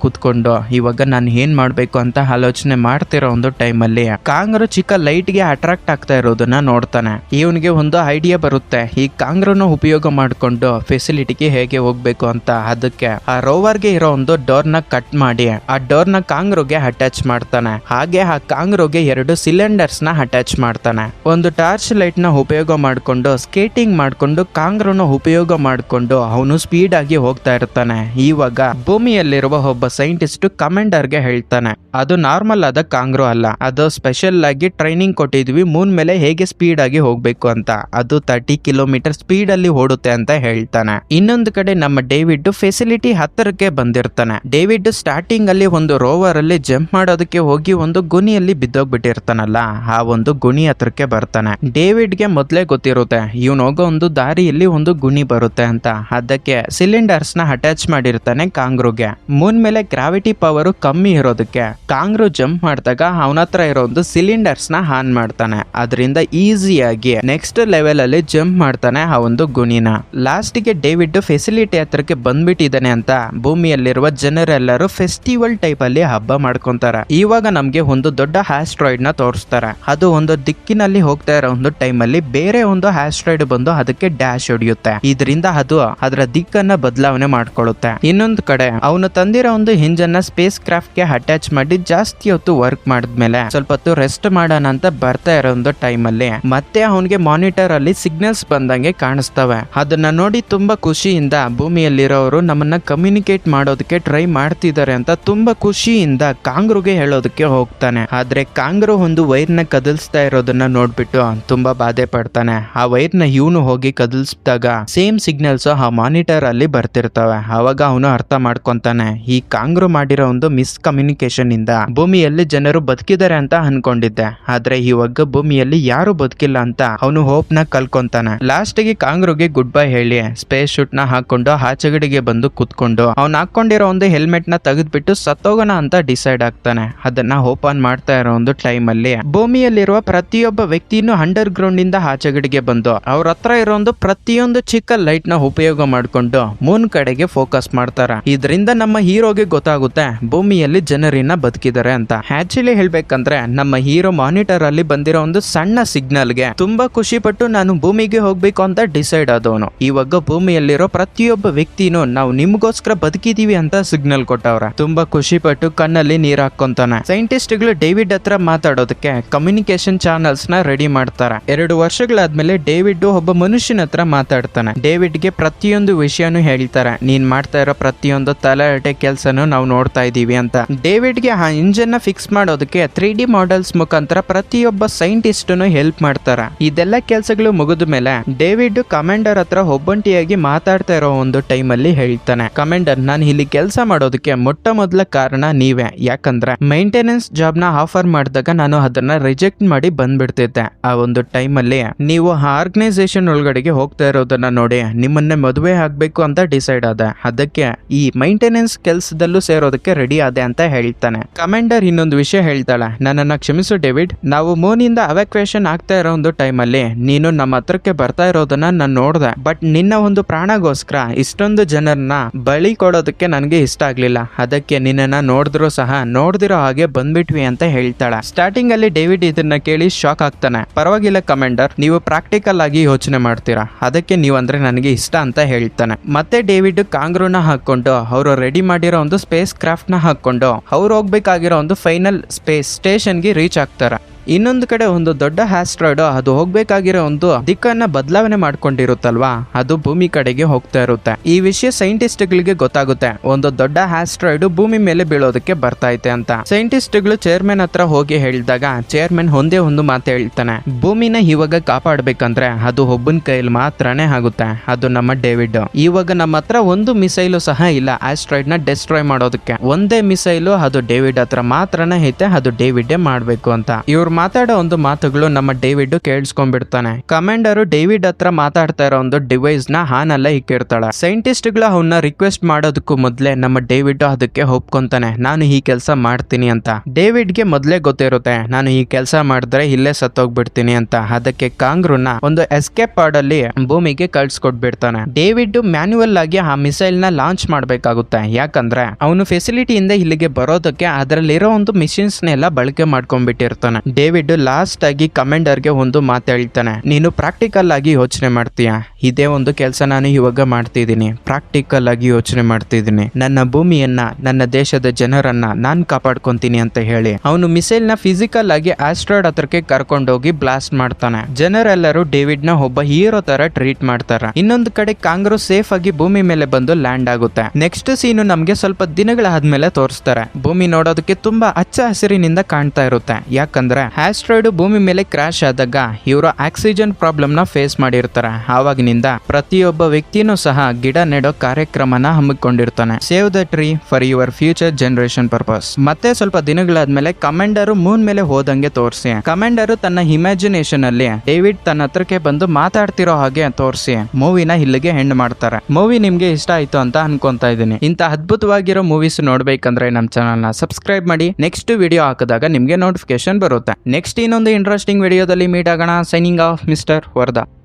ಕುತ್ಕೊಂಡು, ಇವಾಗ ನಾನು ಏನ್ ಮಾಡ್ಬೇಕು ಅಂತ ಆಲೋಚನೆ ಮಾಡ್ತಿರೋ ಒಂದು ಟೈಮ್ ಅಲ್ಲಿ ಕಾಂಗ್ರು ಚಿಕ್ಕ ಲೈಟ್ಗೆ ಅಟ್ರಾಕ್ಟ್ ಆಗ್ತಾ ಇರೋದನ್ನ ನೋಡ್ತಾನೆ. ಇವನಿಗೆ ಒಂದು ಐಡಿಯಾ ಬರುತ್ತೆ. ಈ ಕಾಂಗ್ರನ ಉಪಯೋಗ ಮಾಡ್ಕೊಂಡು ಫೆಸಿಲಿಟಿಗೆ ಹೇಗೆ ಹೋಗ್ಬೇಕು ಅಂತ. ಅದಕ್ಕೆ ಆ ರೋವರ್ಗೆ ಇರೋ ಒಂದು ಡೋರ್ನ ಕಟ್ ಮಾಡಿ, ಆ ಡೋರ್ನ ಕಾಂಗ್ರೋಗೆ ಅಟ್ಯಾಚ್ ಮಾಡ್ತಾನೆ. ಹಾಗೆ ಆ ಕಾಂಗ್ರೋಗೆ ಎರಡು ಸಿಲಿಂಡರ್ಸ್ನ ಅಟ್ಯಾಚ್ ಮಾಡ್ತಾನೆ. ಒಂದು ಟಾರ್ಚ್ ಲೈಟ್ನ ಉಪಯೋಗ ಮಾಡಿಕೊಂಡು ಸ್ಕೇಟಿಂಗ್ ಮಾಡಿಕೊಂಡು, ಕಾಂಗ್ರೂನ ಉಪಯೋಗ ಮಾಡಿಕೊಂಡು ಅವನು ಸ್ಪೀಡ್ ಆಗಿ ಹೋಗ್ತಾ ಇರ್ತಾನೆ. ಇವಾಗ ಭೂಮಿಯಲ್ಲಿರುವ ಒಬ್ಬ ಸೈಂಟಿಸ್ಟ್ ಕಮಾಂಡರ್ಗೆ ಹೇಳ್ತಾನೆ, ಅದು ನಾರ್ಮಲ್ ಆದ ಕಾಂಗ್ರೋ ಅಲ್ಲ. ಅದು ಸ್ಪೆಷಲ್ ಆಗಿ ಟ್ರೈನಿಂಗ್ ಕೊಟ್ಟಿದ್ವಿ ಮೂನ್ ಮೇಲೆ ಹೇಗೆ ಸ್ಪೀಡ್ ಆಗಿ ಹೋಗ್ಬೇಕು ಅಂತ. ಅದು ತರ್ಟಿ ಕಿಲೋಮೀಟರ್ ಸ್ಪೀಡ್ ಅಲ್ಲಿ ಓಡುತ್ತೆ ಅಂತ ಹೇಳ್ತಾನೆ. ಇನ್ನೊಂದು ಕಡೆ ನಮ್ಮ ಡೇವಿಡ್ ಫೆಸಿಲಿಟಿ ಹತ್ತಿರಕ್ಕೆ ಬಂದಿರ್ತಾನೆ. ಡೇವಿಡ್ ಸ್ಟಾರ್ಟಿಂಗ್ ಅಲ್ಲಿ ಒಂದು ರೋವರ್ ಅಲ್ಲಿ ಜಂಪ್ ಮಾಡೋದಕ್ಕೆ ಹೋಗಿ ಒಂದು ಗುಣಿಯಲ್ಲಿ ಬಿದ್ದೋಗ್ಬಿಟ್ಟಿರ್ತಾನಲ್ಲ, ಆ ಒಂದು ಗುಣಿ ಹತ್ರಕ್ಕೆ ಬರ್ತಾನೆ. ಡೇವಿಡ್ ಗೆ ಮೊದಲೇ ಗೊತ್ತಿರುತ್ತೆ, ಇವನು ಹೋಗೋ ಒಂದು ದಾರಿಯಲ್ಲಿ ಒಂದು ಗುಣಿ ಬರುತ್ತೆ ಅಂತ. ಅದಕ್ಕೆ ಸಿಲಿಂಡರ್ಸ್ನ ಅಟ್ಯಾಚ್ ಮಾಡಿರ್ತಾನೆ ಕಾಂಗ್ರೂಗೆ. ಮೂನ್ ಮೇಲೆ ಗ್ರಾವಿಟಿ ಪವರ್ ಕಮ್ಮಿ ಇರೋದಕ್ಕೆ. ಕಾಂಗ್ರೂ ಜಂಪ್ ಮಾಡಿದಾಗ ಅವನ ಹತ್ರ ಇರೋ ಒಂದು ಸಿಲಿಂಡರ್ಸ್ನ ಆನ್ ಮಾಡ್ತಾನೆ. ಅದರಿಂದ ಈಸಿಯಾಗಿ ನೆಕ್ಸ್ಟ್ ಲೆವೆಲ್ ಅಲ್ಲಿ ಜಂಪ್ ಮಾಡ್ತಾನೆ ಆ ಒಂದು ಗುಣಿನ. ಲಾಸ್ಟ್ಗೆ ಡೇವಿಡ್ ಫೆಸಿಲಿಟಿ ಹತ್ರಕ್ಕೆ ಬಂದ್ಬಿಟ್ಟಿದ್ದಾನೆ ಅಂತ ಭೂಮಿಯಲ್ಲಿರುವ ಜನರೆಲ್ಲರೂ ಫೆಸ್ಟಿವಲ್ ಟೈಪ್ ಅಲ್ಲಿ ಹಬ್ಬ ಮಾಡ್ಕೊಂತಾರೆ. ಇವಾಗ ನಮ್ಗೆ ಒಂದು ದೊಡ್ಡ ಆಸ್ಟ್ರಾಯ್ಡ್ನ ತೋರಿಸ್ತಾರೆ. ಅದು ಒಂದು ದಿಕ್ಕಿನಲ್ಲಿ ಹೋಗ್ತಾ ಇರೋ ಒಂದು ಟೈಮ್ ಅಲ್ಲಿ ಬೇರೆ ಒಂದು ಆಸ್ಟ್ರಾಯ್ಡ್ ಬಂದು ಅದಕ್ಕೆ ಡ್ಯಾಶ್ ಹೊಡೆಯುತ್ತೆ. ಇದರಿಂದ ಅದು ಅದರ ದಿಕ್ಕನ್ನ ಬದಲಾವಣೆ ಮಾಡ್ಕೊಳ್ಳುತ್ತೆ. ಇನ್ನೊಂದು ಕಡೆ, ಅವನು ತಂದಿರೋ ಒಂದು ಹಿಂಜನ್ನ ಸ್ಪೇಸ್ ಕ್ರಾಫ್ಟ್ಗೆ ಅಟ್ಯಾಚ್ ಮಾಡಿ ಜಾಸ್ತಿ ಹೊತ್ತು ವರ್ಕ್ ಮಾಡಿದ್ಮೇಲೆ ಸ್ವಲ್ಪ ಹೊತ್ತು ರೆಸ್ಟ್ ಮಾಡೋಣ ಅಂತ ಬರ್ತಾ ಇರೋ ಒಂದು ಟೈಮ್ ಅಲ್ಲಿ ಮತ್ತೆ ಅವನಿಗೆ ಮಾನಿಟರ್ ಅಲ್ಲಿ ಸಿಗ್ನಲ್ಸ್ ಬಂದಂಗೆ ಕಾಣಿಸ್ತವೆ. ಅದನ್ನ ನೋಡಿ ತುಂಬಾ ಖುಷಿಯಿಂದ ಭೂಮಿಯಲ್ಲಿರೋರು ನಮ್ಮನ್ನ ಕಮ್ಯುನಿಕೇಟ್ ಮಾಡೋದಕ್ಕೆ ಟ್ರೈ ಮಾಡ್ತಿದ್ದಾರೆ ಅಂತ ತುಂಬಾ ಖುಷಿಯಿಂದ ಕಾಂಗ್ರೂಗೆ ಹೇಳೋದಕ್ಕೆ ಹೋಗ್ತಾನೆ. ಆದ್ರೆ ಕಾಂಗ್ರೂ ಒಂದು ವೈರ್ನ ಕದಲ್ಸ್ತಾ ಇರೋದನ್ನ ನೋಡ್ಬಿಟ್ಟು ತುಂಬಾ ಬಾಧೆ ಪಡ್ತಾನೆ. ಆ ವೈರ್ನ ಇವನು ಹೋಗಿ ಕದಲ್ಸಿದಾಗ ಸೇಮ್ ಸಿಗ್ನಲ್ಸ್ ಆ ಮಾನಿಟರ್ ಅಲ್ಲಿ ಬರ್ತಿರ್ತವೆ. ಅವಾಗ ಅವನು ಅರ್ಥ ಮಾಡ್ಕೊಂತಾನೆ. ಈ ಕಾಂಗ್ರು ಮಾಡಿರೋ ಒಂದು ಮಿಸ್ ಕಮ್ಯುನಿಕೇಶನ್ ಇಂದ ಭೂಮಿಯಲ್ಲಿ ಜನರು ಬದುಕಿದ್ದಾರೆ ಅಂತ ಅನ್ಕೊಂಡಿದ್ದೆ. ಆದ್ರೆ ಇವಾಗ ಭೂಮಿಯಲ್ಲಿ ಯಾರು ಬದುಕಿಲ್ಲ ಅಂತ ಅವನು ಹೋಪ್ನ ಕಲ್ಕೊಂತಾನೆ. ಲಾಸ್ಟ್ಗೆ ಕಾಂಗ್ರುಗೆ ಗುಡ್ ಬೈ ಹೇಳಿ. ಸ್ಪೇಸ್ ಶೂಟ್ನ ಹಾಕೊಂಡು ಆಚೆಗಡೆಗೆ ಬಂದು ಕುತ್ಕೊಂಡು ಅವ್ನು ಹಾಕೊಂಡಿರೋ ಒಂದು ಹೆಲ್ಮೆಟ್ನ ತೆಗೆದ್ಬಿಟ್ಟು ಸತ್ತೋಗೋಣ ಅಂತ ಡಿಸೈಡ್ ಆಗ್ತಾನೆ. ಅದನ್ನ ಓಪನ್ ಮಾಡ್ತಾ ಇರೋ ಒಂದು ಟೈಮ್ ಅಲ್ಲಿ ಭೂಮಿಯಲ್ಲಿರುವ ಪ್ರತಿಯೊಬ್ಬ ವ್ಯಕ್ತಿಯನ್ನು ಅಂಡರ್ ಗ್ರೌಂಡ್ ಇಂದ ಆಚೆಗಡೆಗೆ ಬಂದು ಅವ್ರ ಹತ್ರ ಇರೋ ಒಂದು ಪ್ರತಿಯೊಂದು ಚಿಕ್ಕ ಲೈಟ್ನ ಉಪಯೋಗ ಮಾಡ್ಕೊಂಡು ಮೂನ್ ಕಡೆಗೆ ಫೋಕಸ್ ಮಾಡ್ತಾರ. ಇದರಿಂದ ನಮ್ಮ ಹೀರೋಗೆ ಗೊತ್ತಾಗುತ್ತೆ ಭೂಮಿಯಲ್ಲಿ ಜನರಿನ ಬದುಕಿದ್ದಾರೆ ಅಂತ. ಆಕ್ಚುಲಿ ಹೇಳ್ಬೇಕಂದ್ರೆ ನಮ್ಮ ಹೀರೋ ಮಾನಿಟರ್ ಅಲ್ಲಿ ಬಂದಿರೋ ಒಂದು ಸಣ್ಣ ಸಿಗ್ನಲ್ಗೆ ತುಂಬಾ ಖುಷಿ ಪಟ್ಟು ನಾನು ಭೂಮಿಗೆ ಹೋಗ್ಬೇಕು ಅಂತ ಡಿಸೈಡ್ ಆದವನು. ಇವಾಗ ಭೂಮಿಯಲ್ಲಿರೋ ಪ್ರತಿಯೊಬ್ಬ ವ್ಯಕ್ತಿನೂ ನಾವು ನಿಮ್ಗೋಸ್ಕರ ಬದುಕಿದೀವಿ ಅಂತ ಸಿಗ್ನಲ್ ಕೊಟ್ಟವ್ರ. ತುಂಬಾ ಖುಷಿ ಪಟ್ಟು ಕಣ್ಣಲ್ಲಿ ನೀರ್ ಹಾಕೊಂತಾನೆ ಸೈಂಟಿಸ್ಟ್ಗಳು ಡೇವಿಡ್ ಹತ್ರ ಮಾತಾಡೋದಕ್ಕೆ ಕಮ್ಯುನಿಕೇಶನ್ ಚಾನಲ್ಸ್ನ ರೆಡಿ ಮಾಡ್ತಾರೆ. ಎರಡು ವರ್ಷಗಳಾದ್ಮೇಲೆ ಡೇವಿಡ್ ಒಬ್ಬ ಮನುಷ್ಯನ ಹತ್ರ ಮಾತಾಡ್ತಾನೆ. ಡೇವಿಡ್ಗೆ ಪ್ರತಿಯೊಂದು ವಿಷಯನು ಹೇಳ್ತಾರೆ. ನೀನ್ ಮಾಡ್ತಾ ಇರೋ ಪ್ರತಿಯೊಂದು ತಲೆಹರಟೆ ಕೆಲಸನು ನಾವು ನೋಡ್ತಾ ಇದೀವಿ ಅಂತ. ಡೇವಿಡ್ಗೆ ಆ ಇಂಜನ್ನ ಫಿಕ್ಸ್ ಮಾಡೋದಕ್ಕೆ ತ್ರೀ ಡಿ ಮಾಡೆಲ್ಸ್ ಮುಖಾಂತರ ಪ್ರತಿಯೊಬ್ಬ ಸೈಂಟಿಸ್ಟ್ ಹೆಲ್ಪ್ ಮಾಡ್ತಾರೆ. ಇದೆಲ್ಲ ಕೆಲಸಗಳು ಮುಗಿದ ಮೇಲೆ ಡೇವಿಡ್ ಕಮಾಂಡರ್ ಹತ್ರ ಒಬ್ಬಂಟಿಯಾಗಿ ಮಾತಾಡ್ತಾ ಇರೋ ಒಂದು ಟೈಮ್ ಅಲ್ಲಿ ಹೇಳ್ತಾನೆ. ಕಮಾಂಡರ್, ನಾನು ಇಲ್ಲಿ ಕೆಲಸ ಮಾಡೋದಕ್ಕೆ ಮೊಟ್ಟ ಮೊದಲ ಕಾರಣ ನೀವೇ. ಯಾಕಂದ್ರೆ ಮೈಂಟೆನೆನ್ಸ್ ಜಾಬ್ನ ಆಫರ್ ಮಾಡಿದಾಗ ನಾನು ಅದನ್ನ ರಿಜೆಕ್ಟ್ ಮಾಡಿ ಬಂದ್ಬಿಡ್ತಿದ್ದೆ. ಆ ಒಂದು ಟೈಮ್ ಅಲ್ಲಿ ನೀವು ಆರ್ಗನೈಸೇಷನ್ ಒಳಗಡೆಗೆ ಹೋಗ್ತಾ ಇರೋದನ್ನ ನೋಡಿ, ನಿಮ್ಮನ್ನೇ ಮದುವೆ ಆಗ್ಬೇಕು ಅಂತ ಡಿಸೈಡ್ ಆದ. ಅದಕ್ಕೆ ಈ ಮೈಂಟೆನೆನ್ಸ್ ಕೆಲಸದಲ್ಲೂ ಸೇರೋದಕ್ಕೆ ರೆಡಿ ಆದೆ ಅಂತ ಹೇಳ್ತಾನೆ. ಕಮಾಂಡರ್ ಇನ್ನೊಂದು ವಿಷಯ ಹೇಳ್ತಾಳೆ. ನನ್ನನ್ನ ಕ್ಷಮಿಸು ಡೇವಿಡ್ ನಾವು ಮೂನಿಂದ ಅವ್ಯಾಕ್ವೇಷನ್ ಆಗ್ತಾ ಇರೋ ಒಂದು ಟೈಮ್ ಅಲ್ಲಿ ನೀನು ನಮ್ಮ ಹತ್ರಕ್ಕೆ ಬರ್ತಾ ಇರೋದನ್ನ ನಾನು ನೋಡ್ದೆ. ಬಟ್ ನಿನ್ನ ಒಂದು ಪ್ರಾಣಗೋಸ್ಕರ ಇಷ್ಟೊಂದು ಜನರನ್ನ ಬಳಿ ಕೊಡೋದಕ್ಕೆ ನನಗೆ ಇಷ್ಟ ಆಗ್ಲಿಲ್ಲ. ಅದಕ್ಕೆ ನಿನ್ನನ್ನ ನೋಡಿದ್ರು ಸಹ ನೋಡ್ದಿರೋ ಹಾಗೆ ಬಂದ್ಬಿಟ್ವಿ ಅಂತ ಹೇಳ್ತಾಳೆ. ಸ್ಟಾರ್ಟಿಂಗ್ ಅಲ್ಲಿ ಡೇವಿಡ್ ಇದನ್ನ ಕೇಳಿ ಶಾಕ್ ಆಗ್ತಾನೆ. ಪರವಾಗಿಲ್ಲ ಕಮಾಂಡರ್ ನೀವು ಪ್ರಾಕ್ಟಿಕಲ್ ಆಗಿ ಯೋಚನೆ ಮಾಡ್ತೀರಾ? ಅದಕ್ಕೆ ನೀವು ಅಂದ್ರೆ ನನಗೆ ಇಷ್ಟ ಅಂತ ಹೇಳ್ತಾನೆ. ಮತ್ತೆ ಡೇವಿಡ್ ಕಾಂಗ್ರೂನ ಹಾಕೊಂಡು ಅವರು ರೆಡಿ ಮಾಡಿರೋ ಒಂದು ಸ್ಪೇಸ್ ಕ್ರಾಫ್ಟ್ನ ಹಾಕೊಂಡು ಅವ್ರು ಹೋಗ್ಬೇಕಾಗಿರೋ ಒಂದು ಫೈನಲ್ ಸ್ಪೇಸ್ ಸ್ಟೇಷನ್ಗೆ ರೀಚ್ ಆಗ್ತಾರೆ. ಇನ್ನೊಂದು ಕಡೆ ಒಂದು ದೊಡ್ಡ ಆಸ್ಟ್ರಾಯ್ಡ್ ಅದು ಹೋಗ್ಬೇಕಾಗಿರೋ ಒಂದು ದಿಕ್ಕನ್ನ ಬದಲಾವಣೆ ಮಾಡ್ಕೊಂಡಿರುತ್ತಲ್ವಾ? ಅದು ಭೂಮಿ ಕಡೆಗೆ ಹೋಗ್ತಾ ಇರುತ್ತೆ. ಈ ವಿಷಯ ಸೈಂಟಿಸ್ಟ್ ಗಳಿಗೆ ಗೊತ್ತಾಗುತ್ತೆ. ಒಂದು ದೊಡ್ಡ ಹ್ಯಾಸ್ಟ್ರಾಯ್ಡ್ ಭೂಮಿ ಮೇಲೆ ಬೀಳೋದಕ್ಕೆ ಬರ್ತಾ ಐತೆ ಅಂತ. ಸೈಂಟಿಸ್ಟ್ಗಳು ಚೇರ್ಮನ್ ಹತ್ರ ಹೋಗಿ ಹೇಳಿದಾಗ ಚೇರ್ಮನ್ ಒಂದೇ ಒಂದು ಮಾತು ಹೇಳ್ತಾನೆ. ಭೂಮಿನ ಇವಾಗ ಕಾಪಾಡ್ಬೇಕಂದ್ರೆ ಅದು ಒಬ್ಬನ ಕೈಯಲ್ಲಿ ಮಾತ್ರನೇ ಆಗುತ್ತೆ. ಅದು ನಮ್ಮ ಡೇವಿಡ್. ಇವಾಗ ನಮ್ಮ ಹತ್ರ ಒಂದು ಮಿಸೈಲು ಸಹ ಇಲ್ಲ. ಆಸ್ಟ್ರಾಯ್ಡ್ನ ಡೆಸ್ಟ್ರಾಯ್ ಮಾಡೋದಕ್ಕೆ. ಒಂದೇ ಮಿಸೈಲು ಅದು ಡೇವಿಡ್ ಹತ್ರ ಮಾತ್ರನೇ ಐತೆ. ಅದು ಡೇವಿಡ್ ಮಾಡಬೇಕು ಅಂತ. ಇವ್ರ ಮಾತಾಡೋ ಒಂದು ಮಾತುಗಳು ನಮ್ಮ ಡೇವಿಡ್ ಕೇಳಿಸ್ಕೊಂಡ್ಬಿಡ್ತಾನೆ. ಕಮಾಂಡರ್ ಡೇವಿಡ್ ಹತ್ರ ಮಾತಾಡ್ತಾ ಇರೋ ಒಂದು ಡಿವೈಸ್ನ ಹಾನಲ್ಲ ಇಕ್ಕಿರ್ತಾಳೆ. ಸೈಂಟಿಸ್ಟ್ಗಳು ಅವನ್ನ ರಿಕ್ವೆಸ್ಟ್ ಮಾಡೋದಕ್ಕೂ ಮೊದ್ಲೇ ನಮ್ಮ ಡೇವಿಡ್ ಅದಕ್ಕೆ ಒಪ್ಕೊಂತಾನೆ. ನಾನು ಈ ಕೆಲಸ ಮಾಡ್ತೀನಿ ಅಂತ. ಡೇವಿಡ್ಗೆ ಮೊದ್ಲೇ ಗೊತ್ತಿರುತ್ತೆ, ನಾನು ಈ ಕೆಲಸ ಮಾಡಿದ್ರೆ ಇಲ್ಲೇ ಸತ್ತೋಗ್ಬಿಡ್ತೀನಿ ಅಂತ. ಅದಕ್ಕೆ ಕಾಂಗ್ರೂನ ಒಂದು ಎಸ್ಕೇಪ್ ಪಾಡ್ ಅಲ್ಲಿ ಭೂಮಿಗೆ ಕಳ್ಸಿಕೊಟ್ಬಿಡ್ತಾನೆ. ಡೇವಿಡ್ ಮ್ಯಾನ್ಯುವಲ್ ಆಗಿ ಆ ಮಿಸೈಲ್ನ ಲಾಂಚ್ ಮಾಡ್ಬೇಕಾಗುತ್ತೆ. ಯಾಕಂದ್ರೆ ಅವನು ಫೆಸಿಲಿಟಿಯಿಂದ ಇಲ್ಲಿಗೆ ಬರೋದಕ್ಕೆ ಅದರಲ್ಲಿರೋ ಒಂದು ಮಿಷಿನ್ಸ್ ನೆಲ್ಲ ಬಳಕೆ ಮಾಡ್ಕೊಂಡ್ಬಿಟ್ಟಿರ್ತಾನೆ. ಡೇವಿಡ್ ಲಾಸ್ಟ್ ಆಗಿ ಕಮಾಂಡರ್ಗೆ ಒಂದು ಮಾತು ಹೇಳ್ತಾನೆ. ನೀನು ಪ್ರಾಕ್ಟಿಕಲ್ ಆಗಿ ಯೋಚನೆ ಮಾಡ್ತೀಯ? ಇದೇ ಒಂದು ಕೆಲಸ ನಾನು ಇವಾಗ ಮಾಡ್ತಿದ್ದೀನಿ. ಪ್ರಾಕ್ಟಿಕಲ್ ಆಗಿ ಯೋಚನೆ ಮಾಡ್ತಿದ್ದೀನಿ. ನನ್ನ ಭೂಮಿಯನ್ನ, ನನ್ನ ದೇಶದ ಜನರನ್ನ ನಾನ್ ಕಾಪಾಡ್ಕೊಂತೀನಿ ಅಂತ ಹೇಳಿ. ಅವನು ಮಿಸೈಲ್ನ ಫಿಸಿಕಲ್ ಆಗಿ ಆಸ್ಟ್ರಾಯ್ಡ್ ಹತ್ರಕ್ಕೆ ಕರ್ಕೊಂಡೋಗಿ ಬ್ಲಾಸ್ಟ್ ಮಾಡ್ತಾನೆ. ಜನರೆಲ್ಲರೂ ಡೇವಿಡ್ನ ಒಬ್ಬ ಹೀರೋ ತರ ಟ್ರೀಟ್ ಮಾಡ್ತಾರೆ. ಇನ್ನೊಂದು ಕಡೆ ಕಾಂಗ್ರೆಸ್ ಸೇಫ್ ಆಗಿ ಭೂಮಿ ಮೇಲೆ ಬಂದು ಲ್ಯಾಂಡ್ ಆಗುತ್ತೆ. ನೆಕ್ಸ್ಟ್ ಸೀನು ನಮ್ಗೆ ಸ್ವಲ್ಪ ದಿನಗಳಾದ್ಮೇಲೆ ತೋರಿಸ್ತಾರೆ. ಭೂಮಿ ನೋಡೋದಕ್ಕೆ ತುಂಬಾ ಹಚ್ಚ ಹಸಿರಿನಿಂದ ಕಾಣ್ತಾ ಇರುತ್ತೆ. ಯಾಕಂದ್ರೆ ಆಸ್ಟ್ರಾಯ್ಡ್ ಭೂಮಿ ಮೇಲೆ ಕ್ರಾಶ್ ಆದಾಗ ಇವರು ಆಕ್ಸಿಜನ್ ಪ್ರಾಬ್ಲಮ್ನ ಫೇಸ್ ಮಾಡಿರ್ತಾರೆ. ಆವಾಗಿನಿಂದ ಪ್ರತಿಯೊಬ್ಬ ವ್ಯಕ್ತಿನೂ ಸಹ ಗಿಡ ನೆಡೋ ಕಾರ್ಯಕ್ರಮನ ಹಮ್ಮಿಕೊಂಡಿರ್ತಾನೆ. Save the tree for your future generation purpose ಮತ್ತೆ ಸ್ವಲ್ಪ ದಿನಗಳಾದ್ಮೇಲೆ ಕಮಾಂಡರು ಮೂನ್ ಮೇಲೆ ಹೋದಂಗೆ ತೋರಿಸಿ. ಕಮಾಂಡರು ತನ್ನ ಇಮ್ಯಾಜಿನೇಷನ್ ಅಲ್ಲಿ ಡೇವಿಡ್ ತನ್ನ ಹತ್ರಕ್ಕೆ ಬಂದು ಮಾತಾಡ್ತಿರೋ ಹಾಗೆ ತೋರಿಸಿ. ಮೂವಿನ ಇಲ್ಲಿಗೆ ಹೆಂಡ್ ಮಾಡ್ತಾರೆ. ಮೂವಿ ನಿಮ್ಗೆ ಇಷ್ಟ ಆಯ್ತು ಅಂತ ಅನ್ಕೊಂತಾ ಇದ್ದೀನಿ. ಇಂಥ ಅದ್ಭುತವಾಗಿರೋ ಮೂವೀಸ್ ನೋಡ್ಬೇಕಂದ್ರೆ ನಮ್ಮ ಚಾನಲ್ನ ಸಬ್ಸ್ಕ್ರೈಬ್ ಮಾಡಿ. ನೆಕ್ಸ್ಟ್ ವಿಡಿಯೋ ಹಾಕಿದಾಗ ನಿಮ್ಗೆ ನೋಟಿಫಿಕೇಶನ್ ಬರುತ್ತೆ. ನೆಕ್ಸ್ಟ್ ಇನ್ನೊಂದು ಇಂಟ್ರೆಸ್ಟಿಂಗ್ ವಿಡಿಯೋದಲ್ಲಿ ಮೀಟ್ ಆಗೋಣ. Signing off mister Wardha